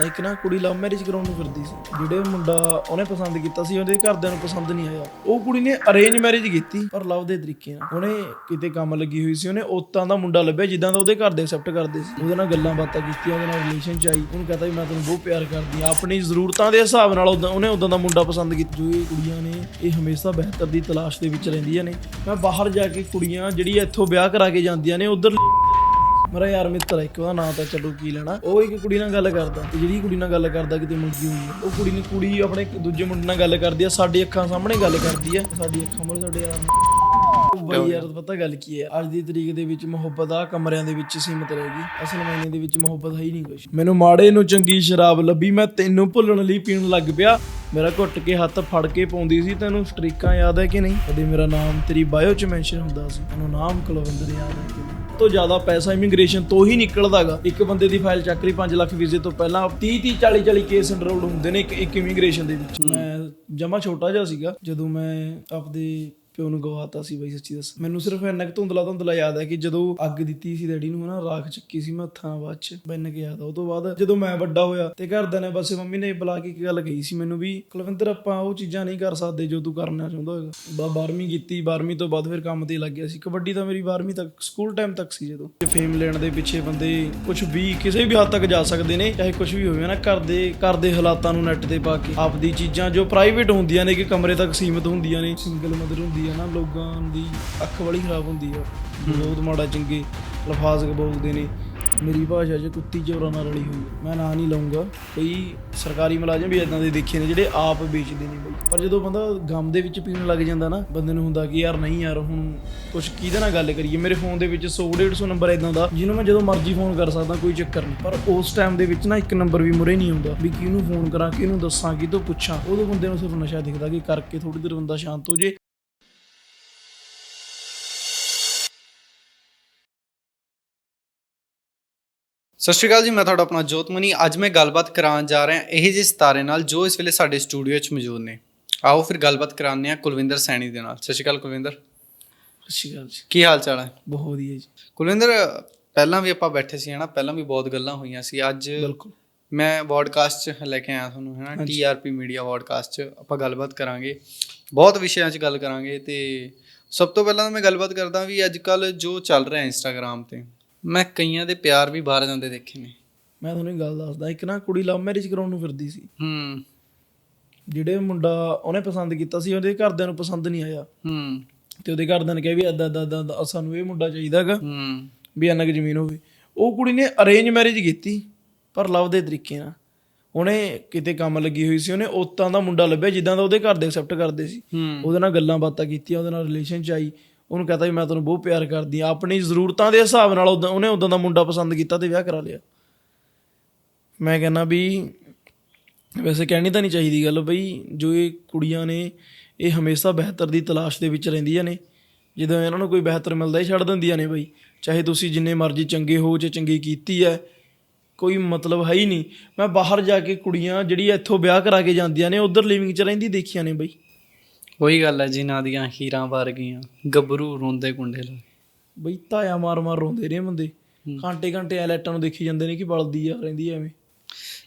ਦੱਸਦਾ ਨਾ ਕੁੜੀ ਲਵ ਮੈਰਿਜ ਕਰਾਉਣ ਨੂੰ ਫਿਰਦੀ ਸੀ। ਜਿਹੜੇ ਮੁੰਡਾ ਉਹਨੇ ਪਸੰਦ ਕੀਤਾ ਸੀ, ਉਹਦੇ ਘਰਦਿਆਂ ਨੂੰ ਪਸੰਦ ਨਹੀਂ ਆਇਆ। ਉਹ ਕੁੜੀ ਨੇ ਅਰੇਂਜ ਮੈਰਿਜ ਕੀਤੀ, ਪਰ ਲਵ ਦੇ ਤਰੀਕੇ ਨਾਲ। ਉਹਨੇ ਕਿਤੇ ਕੰਮ ਲੱਗੀ ਹੋਈ ਸੀ, ਉਹਨੇ ਉਤਾਂ ਦਾ ਮੁੰਡਾ ਲੱਭਿਆ, ਜਿੱਦਾਂ ਦਾ ਉਹਦੇ ਘਰ ਦੇ ਐਕਸੈਪਟ ਕਰਦੇ ਸੀ। ਉਹਦੇ ਨਾਲ ਗੱਲਾਂ ਬਾਤਾਂ ਕੀਤੀਆਂ, ਉਹਦੇ ਨਾਲ ਰਿਲੇਸ਼ਨ ਚ ਆਈ। ਉਹਨੂੰ ਕਹਤਾ ਵੀ ਮੈਂ ਤੈਨੂੰ ਬਹੁਤ ਪਿਆਰ ਕਰਦੀ ਆ ਆਪਣੀ ਜ਼ਰੂਰਤਾਂ ਦੇ ਹਿਸਾਬ ਨਾਲ ਉਦਾਂ ਉਹਨੇ ਉਦਾਂ ਦਾ ਮੁੰਡਾ ਪਸੰਦ ਕੀਤਾ। ਜੋ ਇਹ ਕੁੜੀਆਂ ਨੇ, ਇਹ ਹਮੇਸ਼ਾ ਬਿਹਤਰ ਦੀ ਤਲਾਸ਼ ਦੇ ਵਿੱਚ ਰਹਿੰਦੀਆਂ ਨੇ। ਮੈਂ ਬਾਹਰ ਜਾ ਕੇ ਕੁੜੀਆਂ ਜਿਹੜੀ ਇੱਥੋਂ ਵਿਆਹ ਕਰਾ ਕੇ ਜਾਂਦੀਆਂ ਨੇ, ਉਧਰ ਮੇਰਾ ਯਾਰ ਮਿੱਤਰ ਆ ਇੱਕ ਉਹਦਾ ਨਾਂ ਤਾਂ ਚੱਲੋ ਕੀ ਲੈਣਾ। ਉਹ ਇੱਕ ਕੁੜੀ ਨਾਲ ਗੱਲ ਕਰਦਾ ਤੇ ਜਿਹੜੀ ਕੁੜੀ ਨਾਲ ਗੱਲ ਕਰਦਾ ਕਿਤੇ ਮੁੰਡੀ ਹੋਈ ਹੈ। ਉਹ ਕੁੜੀ ਨੇ ਕੁੜੀ ਆਪਣੇ ਦੂਜੇ ਮੁੰਡੇ ਨਾਲ ਗੱਲ ਕਰਦੀ ਆ, ਸਾਡੀ ਅੱਖਾਂ ਸਾਹਮਣੇ ਗੱਲ ਕਰਦੀ ਆ। ਸਾਡੀ ਅੱਖਾਂ ਮੋਰੇ ਸਾਡੇ ਯਾਰ ਬਈ ਯਾਰ ਪਤਾ ਗੱਲ ਕੀ ਹੈ? ਅੱਜ ਦੀ ਤਰੀਕ ਦੇ ਵਿੱਚ ਮੁਹੱਬਤ ਆ, ਕਮਰਿਆਂ ਦੇ ਵਿੱਚ ਸੀਮਤ ਰਹੇਗੀ ਅਸਲ ਮਾਇਨੇ ਦੇ ਵਿੱਚ ਮੁਹੱਬਤ ਹੈ ਹੀ ਨਹੀਂ ਕੁਝ ਮੈਨੂੰ ਮਾੜੇ ਨੂੰ ਚੰਗੀ ਸ਼ਰਾਬ ਲੱਭੀ, ਮੈਂ ਤੈਨੂੰ ਭੁੱਲਣ ਲਈ ਪੀਣ ਲੱਗ ਪਿਆ। ਮੇਰਾ ਘੁੱਟ ਕੇ ਹੱਥ ਫੜ ਕੇ ਪਾਉਂਦੀ ਸੀ, ਤੈਨੂੰ ਸਟ੍ਰੀਕਾਂ ਯਾਦ ਹੈ ਕਿ ਨਹੀਂ? ਕਦੇ ਮੇਰਾ ਨਾਮ ਤੇਰੀ ਬਾਇਓ ਚ ਮੈਂਸ਼ਨ ਹੁੰਦਾ ਸੀ। ਤੈਨੂੰ ਨਾਮ ਕੁਲਵਿੰਦਰ ਯਾਦ ਹੈ ਕਿ ਤੋਂ ਜ਼ਿਆਦਾ ਪੈਸਾ ਇਮੀਗ੍ਰੇਸ਼ਨ ਤੋਂ ਹੀ ਨਿਕਲਦਾਗਾ। ਇੱਕ ਬੰਦੇ ਦੀ ਫਾਈਲ ਚੱਕ ਲਈ 5 ਲੱਖ ਵੀਜ਼ੇ ਤੋਂ ਪਹਿਲਾਂ। 30 30 40 40 ਕੇਸ ਐਨਰੋਲਡ ਹੁੰਦੇ ਨੇ ਇੱਕ ਇੱਕ ਇਮੀਗ੍ਰੇਸ਼ਨ ਦੇ ਵਿੱਚ। ਮੈਂ ਜਮਾ ਛੋਟਾ ਜਿਹਾ ਸੀਗਾ ਜਦੋਂ ਮੈਂ ਆਪਦੇ ਪਿਓ ਨੂੰ ਗਵਾਤਾ ਸੀ ਬਈ ਸੱਚੀ ਦੱਸ। ਮੈਨੂੰ ਸਿਰਫ ਇੰਨਾ ਕਿ ਧੁੰਦਲਾ ਧੁੰਦਲਾ ਯਾਦ ਹੈ ਕਿ ਜਦੋਂ ਅੱਗ ਦਿੱਤੀ ਸੀ ਡੈਡੀ ਨੂੰ ਹਨਾ, ਰਾਖ ਚੱਕੀ ਸੀ ਮੈਂ ਹੱਥਾਂ ਬਾਅਦ ਚ ਮੈਨੂੰ ਕਿ ਯਾਦ ਉਹ ਤੋਂ ਬਾਅਦ ਜਦੋਂ ਮੈਂ ਵੱਡਾ ਹੋਇਆ ਤੇ ਘਰਦਿਆਂ ਨੇ ਬਸ ਮੰਮੀ ਨੇ ਬੁਲਾ ਕੇ ਇੱਕ ਗੱਲ ਕਹੀ ਸੀ ਮੈਨੂੰ ਵੀ, ਕੁਲਵਿੰਦਰ, ਆਪਾਂ ਉਹ ਚੀਜ਼ਾਂ ਨਹੀਂ ਕਰ ਸਕਦੇ ਜੋ ਤੂੰ ਕਰਨਾ ਚਾਹੁੰਦਾ ਹੈਗਾ। 12ਵੀਂ ਕੀਤੀ 12ਵੀਂ ਤੋਂ ਬਾਅਦ ਫਿਰ ਕੰਮ ਤੇ ਲੱਗ ਗਿਆ ਸੀ। ਕਬੱਡੀ ਤਾਂ ਮੇਰੀ 12ਵੀਂ ਤੱਕ, ਸਕੂਲ ਟਾਈਮ ਤੱਕ ਸੀ ਜਦੋਂ। ਫੇਮ ਲੈਣ ਦੇ ਪਿੱਛੇ ਬੰਦੇ ਕੁਝ ਵੀ ਕਿਸੇ ਵੀ ਹੱਦ ਤੱਕ ਜਾ ਸਕਦੇ ਨੇ, ਚਾਹੇ ਕੁਝ ਵੀ ਹੋਵੇ ਨਾ ਘਰ ਦੇ ਘਰ ਦੇ ਹਾਲਾਤਾਂ ਨੂੰ ਨੈਟ ਤੇ ਪਾ ਕੇ, ਆਪਦੀ ਚੀਜ਼ਾਂ ਜੋ ਪ੍ਰਾਈਵੇਟ ਹੁੰਦੀਆਂ ਨੇ ਕਿ ਕਮਰੇ ਤੱਕ ਸੀਮਿਤ ਹੁੰਦੀਆਂ ਨੇ ਸਿੰਗਲ ਮਦਰ ਹੁੰਦੀ ਆ ਨਾ, ਲੋਕਾਂ ਦੀ ਅੱਖ ਵਾਲੀ ਖਰਾਬ ਹੁੰਦੀ ਆ। ਬਹੁਤ ਮਾੜਾ ਚੰਗੇ ਲਫ਼ਾਜ਼ ਬੋਲਦੇ ਨੇ। ਮੇਰੀ ਭਾਸ਼ਾ 'ਚ ਕੁੱਤੀ ਚੋਰਾਂ ਨਾਲ ਰਲੀ ਹੋਈ ਮੈਂ ਨਾਂ ਨਹੀਂ ਲਵਾਂਗਾ ਕਈ ਸਰਕਾਰੀ ਮੁਲਾਜ਼ਮ ਵੀ ਇਦਾਂ ਦੇ ਦੇਖੇ ਨੇ, ਜਿਹੜੇ ਆਪ ਵੇਚਦੇ ਨੇ ਬਈ। ਪਰ ਜਦੋਂ ਬੰਦਾ ਗਮ ਦੇ ਵਿੱਚ ਪੀਣ ਲੱਗ ਜਾਂਦਾ ਨਾ, ਬੰਦੇ ਨੂੰ ਹੁੰਦਾ ਕਿ ਯਾਰ ਨਹੀਂ ਯਾਰ, ਹੁਣ ਕੁਛ ਕਿਹਦੇ ਨਾਲ ਗੱਲ ਕਰੀਏ? ਮੇਰੇ ਫੋਨ ਦੇ ਵਿੱਚ 100 150 ਨੰਬਰ ਇਦਾਂ ਦਾ, ਜਿਹਨੂੰ ਮੈਂ ਜਦੋਂ ਮਰਜ਼ੀ ਫੋਨ ਕਰ ਸਕਦਾ, ਕੋਈ ਚੱਕਰ ਨਹੀਂ। ਪਰ ਉਸ ਟਾਈਮ ਦੇ ਵਿੱਚ ਨਾ ਇੱਕ ਨੰਬਰ ਵੀ ਮੁਰੇ ਨਹੀਂ ਆਉਂਦਾ, ਵੀ ਕਿਹਨੂੰ ਫੋਨ ਕਰਾਂ, ਕਿਹਨੂੰ ਦੱਸਾਂ, ਕਿਹਤੋਂ ਪੁੱਛਾਂ। ਉਦੋਂ ਬੰਦੇ ਨੂੰ ਸਿਰਫ ਨਸ਼ਾ ਦਿਖਦਾ ਕਿ ਕਰਕੇ ਥੋੜੀ ਦੇਰ ਬੰਦਾ ਸ਼ਾਂਤ ਹੋ ਜੇ। ਸਤਿ ਸ਼੍ਰੀ ਅਕਾਲ ਜੀ ਮੈਂ ਤੁਹਾਡਾ ਆਪਣਾ ਜੋਤਮਨੀ ਅੱਜ ਮੈਂ ਗੱਲਬਾਤ ਕਰਾਉਣ ਜਾ ਰਿਹਾ ਇਹ ਜਿਹੇ ਸਿਤਾਰੇ ਨਾਲ ਜੋ ਇਸ ਵੇਲੇ ਸਾਡੇ ਸਟੂਡੀਓ 'ਚ ਮੌਜੂਦ ਨੇ। ਆਓ ਫਿਰ ਗੱਲਬਾਤ ਕਰਾਉਂਦੇ ਹਾਂ ਕੁਲਵਿੰਦਰ ਸੈਣੀ ਦੇ ਨਾਲ। ਸਤਿ ਸ਼੍ਰੀ ਅਕਾਲ ਕੁਲਵਿੰਦਰ। ਸਤਿ ਸ਼੍ਰੀ ਅਕਾਲ ਜੀ। ਕੀ ਹਾਲ ਚਾਲ ਹੈ? ਬਹੁਤ ਵਧੀਆ ਜੀ। ਕੁਲਵਿੰਦਰ ਪਹਿਲਾਂ ਵੀ ਆਪਾਂ ਬੈਠੇ ਸੀ ਹਨਾ ਪਹਿਲਾਂ ਵੀ ਬਹੁਤ ਗੱਲਾਂ ਹੋਈਆਂ ਸੀ। ਅੱਜ ਬਿਲਕੁਲ। ਮੈਂ ਵੌਡਕਾਸਟ 'ਚ ਲੈ ਕੇ ਆਇਆ ਤੁਹਾਨੂੰ ਹਨਾ ਟੀਆਰਪੀ ਮੀਡੀਆ ਵੌਡਕਾਸਟ 'ਚ ਆਪਾਂ ਗੱਲਬਾਤ ਕਰਾਂਗੇ। ਬਹੁਤ ਵਿਸ਼ਿਆਂ 'ਚ ਗੱਲ ਕਰਾਂਗੇ ਤੇ ਸਭ ਤੋਂ ਪਹਿਲਾਂ ਤਾਂ ਮੈਂ ਗੱਲਬਾਤ ਕਰਦਾ ਵੀ ਅੱਜ ਕੱਲ ਜੋ ਚੱਲ ਰਿਹਾ ਇੰਸਟਾਗ੍ਰam ਤੇ ਮੈਂ ਕਈਆਂ ਦੇ ਪਿਆਰ ਵੀ ਬਾਹਰ ਜਾਂਦੇ ਦੇਖੇ ਨੇ। ਮੈਂ ਤੁਹਾਨੂੰ ਇੱਕ ਗੱਲ ਦੱਸਦਾ ਇੱਕ ਨਾ ਕੁੜੀ ਲਵ ਮੈਰਿਜ ਕਰਾਉਣ ਨੂੰ ਫਿਰਦੀ ਸੀ। ਹੂੰ। ਜਿਹੜੇ ਮੁੰਡਾ ਉਹਨੇ ਪਸੰਦ ਕੀਤਾ ਸੀ ਉਹਦੇ ਘਰਦਿਆਂ ਨੂੰ ਪਸੰਦ ਨਹੀਂ ਆਇਆ। ਹੂੰ। ਤੇ ਉਹਦੇ ਘਰਦਿਆਂ ਨੇ ਕਿਹਾ ਵੀ ਏਦਾਂ ਏਦਾਂ ਏਦਾਂ ਸਾਨੂੰ ਇਹ ਮੁੰਡਾ ਚਾਹੀਦਾਗਾ ਹੂੰ। ਵੀ ਇੰਨਾ ਕੁ ਜ਼ਮੀਨ ਹੋਵੇ। ਉਹ ਕੁੜੀ ਨੇ ਅਰੇਂਜ ਮੈਰਿਜ ਕੀਤੀ ਪਰ ਲਵ ਦੇ ਤਰੀਕੇ ਨਾਲ। ਉਹਨੇ ਕਿਤੇ ਕੰਮ ਲੱਗੀ ਹੋਈ ਸੀ ਉਹਨੇ ਉਤਾਂ ਦਾ ਮੁੰਡਾ ਲੱਭਿਆ ਜਿੱਦਾਂ ਦਾ ਉਹਦੇ ਘਰ ਦੇ ਐਕਸੈਪਟ ਕਰਦੇ ਸੀ। ਉਹਦੇ ਨਾਲ ਗੱਲਾਂ ਬਾਤਾਂ ਕੀਤੀਆਂ ਉਹਦੇ ਨਾਲ ਰਿਲੇਸ਼ਨ ਚ ਆਈ। ਉਹਨੂੰ ਕਹਤਾ ਵੀ ਮੈਂ ਤੈਨੂੰ ਬਹੁਤ ਪਿਆਰ ਕਰਦੀ ਆ ਆਪਣੀ ਜ਼ਰੂਰਤਾਂ ਦੇ ਹਿਸਾਬ ਨਾਲ ਉਦਾਂ- ਉਹਨੇ ਉਦਾਂ ਦਾ ਮੁੰਡਾ ਪਸੰਦ ਕੀਤਾ ਤੇ ਵਿਆਹ ਕਰਾ ਲਿਆ। ਮੈਂ ਕਹਿੰਦਾ ਵੀ ਵੈਸੇ ਕਹਿਣੀ ਤਾਂ ਨਹੀਂ ਚਾਹੀਦੀ ਗੱਲ ਬਈ, ਜੋ ਇਹ ਕੁੜੀਆਂ ਨੇ, ਇਹ ਹਮੇਸ਼ਾ ਬਿਹਤਰ ਦੀ ਤਲਾਸ਼ ਦੇ ਵਿੱਚ ਰਹਿੰਦੀਆਂ ਨੇ। ਜਦੋਂ ਇਹਨਾਂ ਨੂੰ ਕੋਈ ਬਿਹਤਰ ਮਿਲਦਾ ਹੀ ਛੱਡ ਦਿੰਦੀਆਂ ਨੇ ਬਈ। ਚਾਹੇ ਤੁਸੀਂ ਜਿੰਨੇ ਮਰਜ਼ੀ ਚੰਗੇ ਹੋ ਜਾਂ ਚੰਗੀ ਕੀਤੀ ਹੈ, ਕੋਈ ਮਤਲਬ ਹੈ ਹੀ ਨਹੀਂ। ਮੈਂ ਬਾਹਰ ਜਾ ਕੇ ਕੁੜੀਆਂ ਜਿਹੜੀ ਇੱਥੋਂ ਵਿਆਹ ਕਰਾ ਕੇ ਜਾਂਦੀਆਂ ਨੇ, ਉਧਰ ਲਿਵਿੰਗ ਚ ਰਹਿੰਦੀ ਦੇਖੀਆਂ ਨੇ ਬਈ। ਉਹੀ ਗੱਲ ਹੈ ਜਿਨ੍ਹਾਂ ਦੀਆਂ ਹੀਰਾਂ ਵਰ ਗਈਆਂ ਗੱਭਰੂ ਰੋਂਦੇ ਕੁੰਡੇ ਲਾ ਬਈ ਤਾਇਆ ਮਾਰ ਮਾਰ ਰੋਂਦੇ ਨੇ ਬੰਦੇ। ਘੰਟੇ ਘੰਟੇ ਐ ਲਾਈਟਾਂ ਨੂੰ ਦੇਖੀ ਜਾਂਦੇ ਨੇ ਕਿ ਬਲਦੀ ਆ ਰਹਿੰਦੀ ਐ ਐਵੇਂ।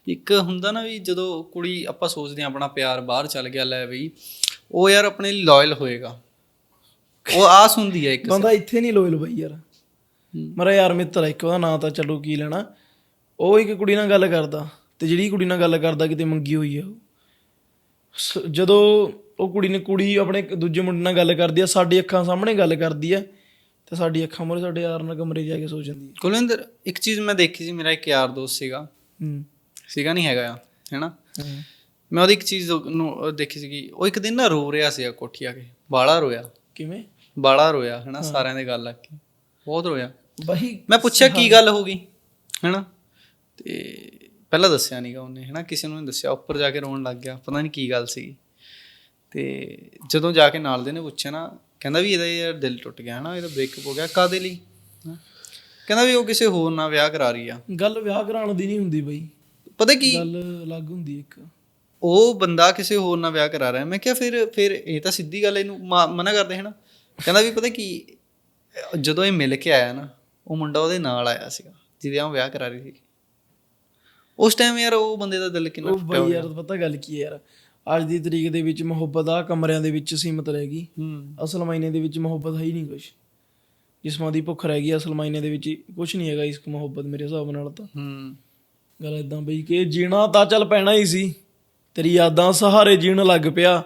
ਇੱਕ ਹੁੰਦਾ ਨਾ ਵੀ ਜਦੋਂ ਕੁੜੀ ਆਪਾਂ ਸੋਚਦੇ ਹਾਂ ਆਪਣਾ ਪਿਆਰ ਬਾਹਰ ਚੱਲ ਗਿਆ ਲੈ ਬਈ ਉਹ ਯਾਰ ਆਪਣੇ ਲਈ ਲਾਇਲ ਹੋਏਗਾ। ਉਹ ਆਸ ਹੁੰਦੀ ਹੈ ਇੱਕ ਬੰਦਾ ਇੱਥੇ ਨਹੀਂ ਲੋਇਲ ਬਈ ਯਾਰ। ਮੇਰਾ ਯਾਰ ਮਿੱਤਰ ਆ ਇੱਕ ਉਹਦਾ ਨਾਂ ਤਾਂ ਚੱਲੋ ਕੀ ਲੈਣਾ। ਉਹ ਇੱਕ ਕੁੜੀ ਨਾਲ ਗੱਲ ਕਰਦਾ ਤੇ ਜਿਹੜੀ ਕੁੜੀ ਨਾਲ ਗੱਲ ਕਰਦਾ ਕਿਤੇ ਮੰਗੀ ਹੋਈ ਆ ਜਦੋਂ ਉਹ ਕੁੜੀ ਨੇ ਕੁੜੀ ਆਪਣੇ ਦੂਜੇ ਮੁੰਡੇ ਨਾਲ ਗੱਲ ਕਰਦੀ ਆ ਸਾਡੀ ਅੱਖਾਂ ਸਾਹਮਣੇ ਗੱਲ ਕਰਦੀ ਆ ਤੇ ਸਾਡੀ ਅੱਖਾਂ ਮੂਹਰੇ ਸਾਡੇ ਯਾਰ ਨਾਲ ਕਮਰੇ ਜਾ ਕੇ ਸੋ ਜਾਂਦੀ ਕੁਲਵਿੰਦਰ ਇੱਕ ਚੀਜ਼ ਮੈਂ ਦੇਖੀ ਸੀ ਮੇਰਾ ਇੱਕ ਯਾਰ ਦੋਸਤ ਸੀਗਾ। ਹੂੰ। ਸੀਗਾ ਨਹੀਂ ਹੈਗਾ ਆ ਹੈਨਾ। ਮੈਂ ਉਹਦੀ ਇੱਕ ਚੀਜ਼ ਨੂੰ ਦੇਖੀ ਸੀਗੀ ਉਹ ਇੱਕ ਦਿਨ ਨਾ ਰੋ ਰਿਹਾ ਸੀਗਾ ਕੋਠੀ ਆ ਕੇ ਬਾਲਾ ਰੋਇਆ। ਕਿਵੇਂ? ਬਾਲਾ ਰੋਇਆ ਹੈਨਾ ਸਾਰਿਆਂ ਦੇ ਗੱਲ ਆ ਕੇ ਬਹੁਤ ਰੋਇਆ। ਬਈ ਮੈਂ ਪੁੱਛਿਆ ਕੀ ਗੱਲ ਹੋ ਗਈ ਹੈਨਾ? ਤੇ ਪਹਿਲਾਂ ਦੱਸਿਆ ਨਹੀਂਗਾ ਉਹਨੇ ਹੈਨਾ? ਕਿਸੇ ਨੂੰ ਨਹੀਂ ਦੱਸਿਆ ਉੱਪਰ ਜਾ ਕੇ ਰੋਣ ਲੱਗ ਗਿਆ ਪਤਾ ਨਹੀਂ ਕੀ ਗੱਲ ਸੀ ਤੇ ਜਦੋਂ ਜਾ ਕੇ ਨਾਲ ਦੇ ਨੇ ਪੁੱਛਿਆ ਨਾ ਕਹਿੰਦਾ ਵੀ ਇਹਦਾ ਯਾਰ ਦਿਲ ਟੁੱਟ ਗਿਆ ਹੈਨਾ ਇਹਦਾ ਬ੍ਰੇਕਅਪ ਹੋ ਗਿਆ ਕਾਦੇ ਲਈ? ਕਹਿੰਦਾ ਵੀ ਉਹ ਕਿਸੇ ਹੋਰ ਨਾਲ ਵਿਆਹ ਕਰਾ ਰਹੀ ਆ। ਗੱਲ ਵਿਆਹ ਕਰਾਉਣ ਦੀ ਨਹੀਂ ਹੁੰਦੀ ਬਈ। ਪਤਾ ਕੀ? ਗੱਲ ਅਲੱਗ ਹੁੰਦੀ ਇੱਕ। ਉਹ ਬੰਦਾ ਕਿਸੇ ਹੋਰ ਨਾਲ ਵਿਆਹ ਕਰਾ ਰਿਹਾ। ਮੈਂ ਕਿਹਾ ਫਿਰ ਫਿਰ ਇਹ ਤਾਂ ਸਿੱਧੀ ਗੱਲ ਇਹਨੂੰ ਮਾ- ਮਨਾ ਕਰਦੇ ਹੈ ਨਾ ਕਹਿੰਦਾ ਵੀ ਪਤਾ ਕੀ ਜਦੋਂ ਇਹ ਮਿਲ ਕੇ ਆਇਆ ਨਾ ਉਹ ਮੁੰਡਾ ਉਹਦੇ ਨਾਲ ਆਇਆ ਸੀਗਾ ਜਿਹਦੇ ਨਾਲ ਉਹ ਵਿਆਹ ਕਰਾ ਰਹੀ ਸੀ। ਉਸ ਟਾਈਮ ਯਾਰ ਉਹ ਬੰਦੇ ਦਾ ਦਿਲ ਕਿੰਨਾ ਉਹ ਟੁੱਟਿਆ ਬਈ ਯਾਰ ਪਤਾ ਗੱਲ ਕੀ ਹੈ ਯਾਰ? ਅੱਜ ਦੀ ਤਰੀਕ ਦੇ ਵਿੱਚ ਮੁਹੱਬਤ ਆ ਕਮਰਿਆਂ ਦੇ ਵਿੱਚ ਸੀਮਤ ਰਹਿ ਗਈ। ਅਸਲ ਮਾਇਨੇ ਦੇ ਵਿੱਚ ਮੁਹੱਬਤ ਹੈ ਹੀ ਨਹੀਂ ਕੁਝ ਜਿਸਮਾਂ ਦੀ ਭੁੱਖ ਰਹਿ ਗਈ ਅਸਲ ਮਾਇਨੇ ਦੇ ਵਿੱਚ ਕੁਝ ਨਹੀਂ ਹੈਗਾ ਇਸ ਮੁਹੱਬਤ ਮੇਰੇ ਹਿਸਾਬ ਨਾਲ ਤਾਂ। ਹੂੰ। ਗੱਲ ਇਦਾਂ ਬਈ ਕਿ ਜੀਣਾ ਤਾਂ ਚੱਲ ਪੈਣਾ ਹੀ ਸੀ ਤੇਰੀ ਯਾਦਾਂ ਸਹਾਰੇ ਜੀਣ ਲੱਗ ਪਿਆ।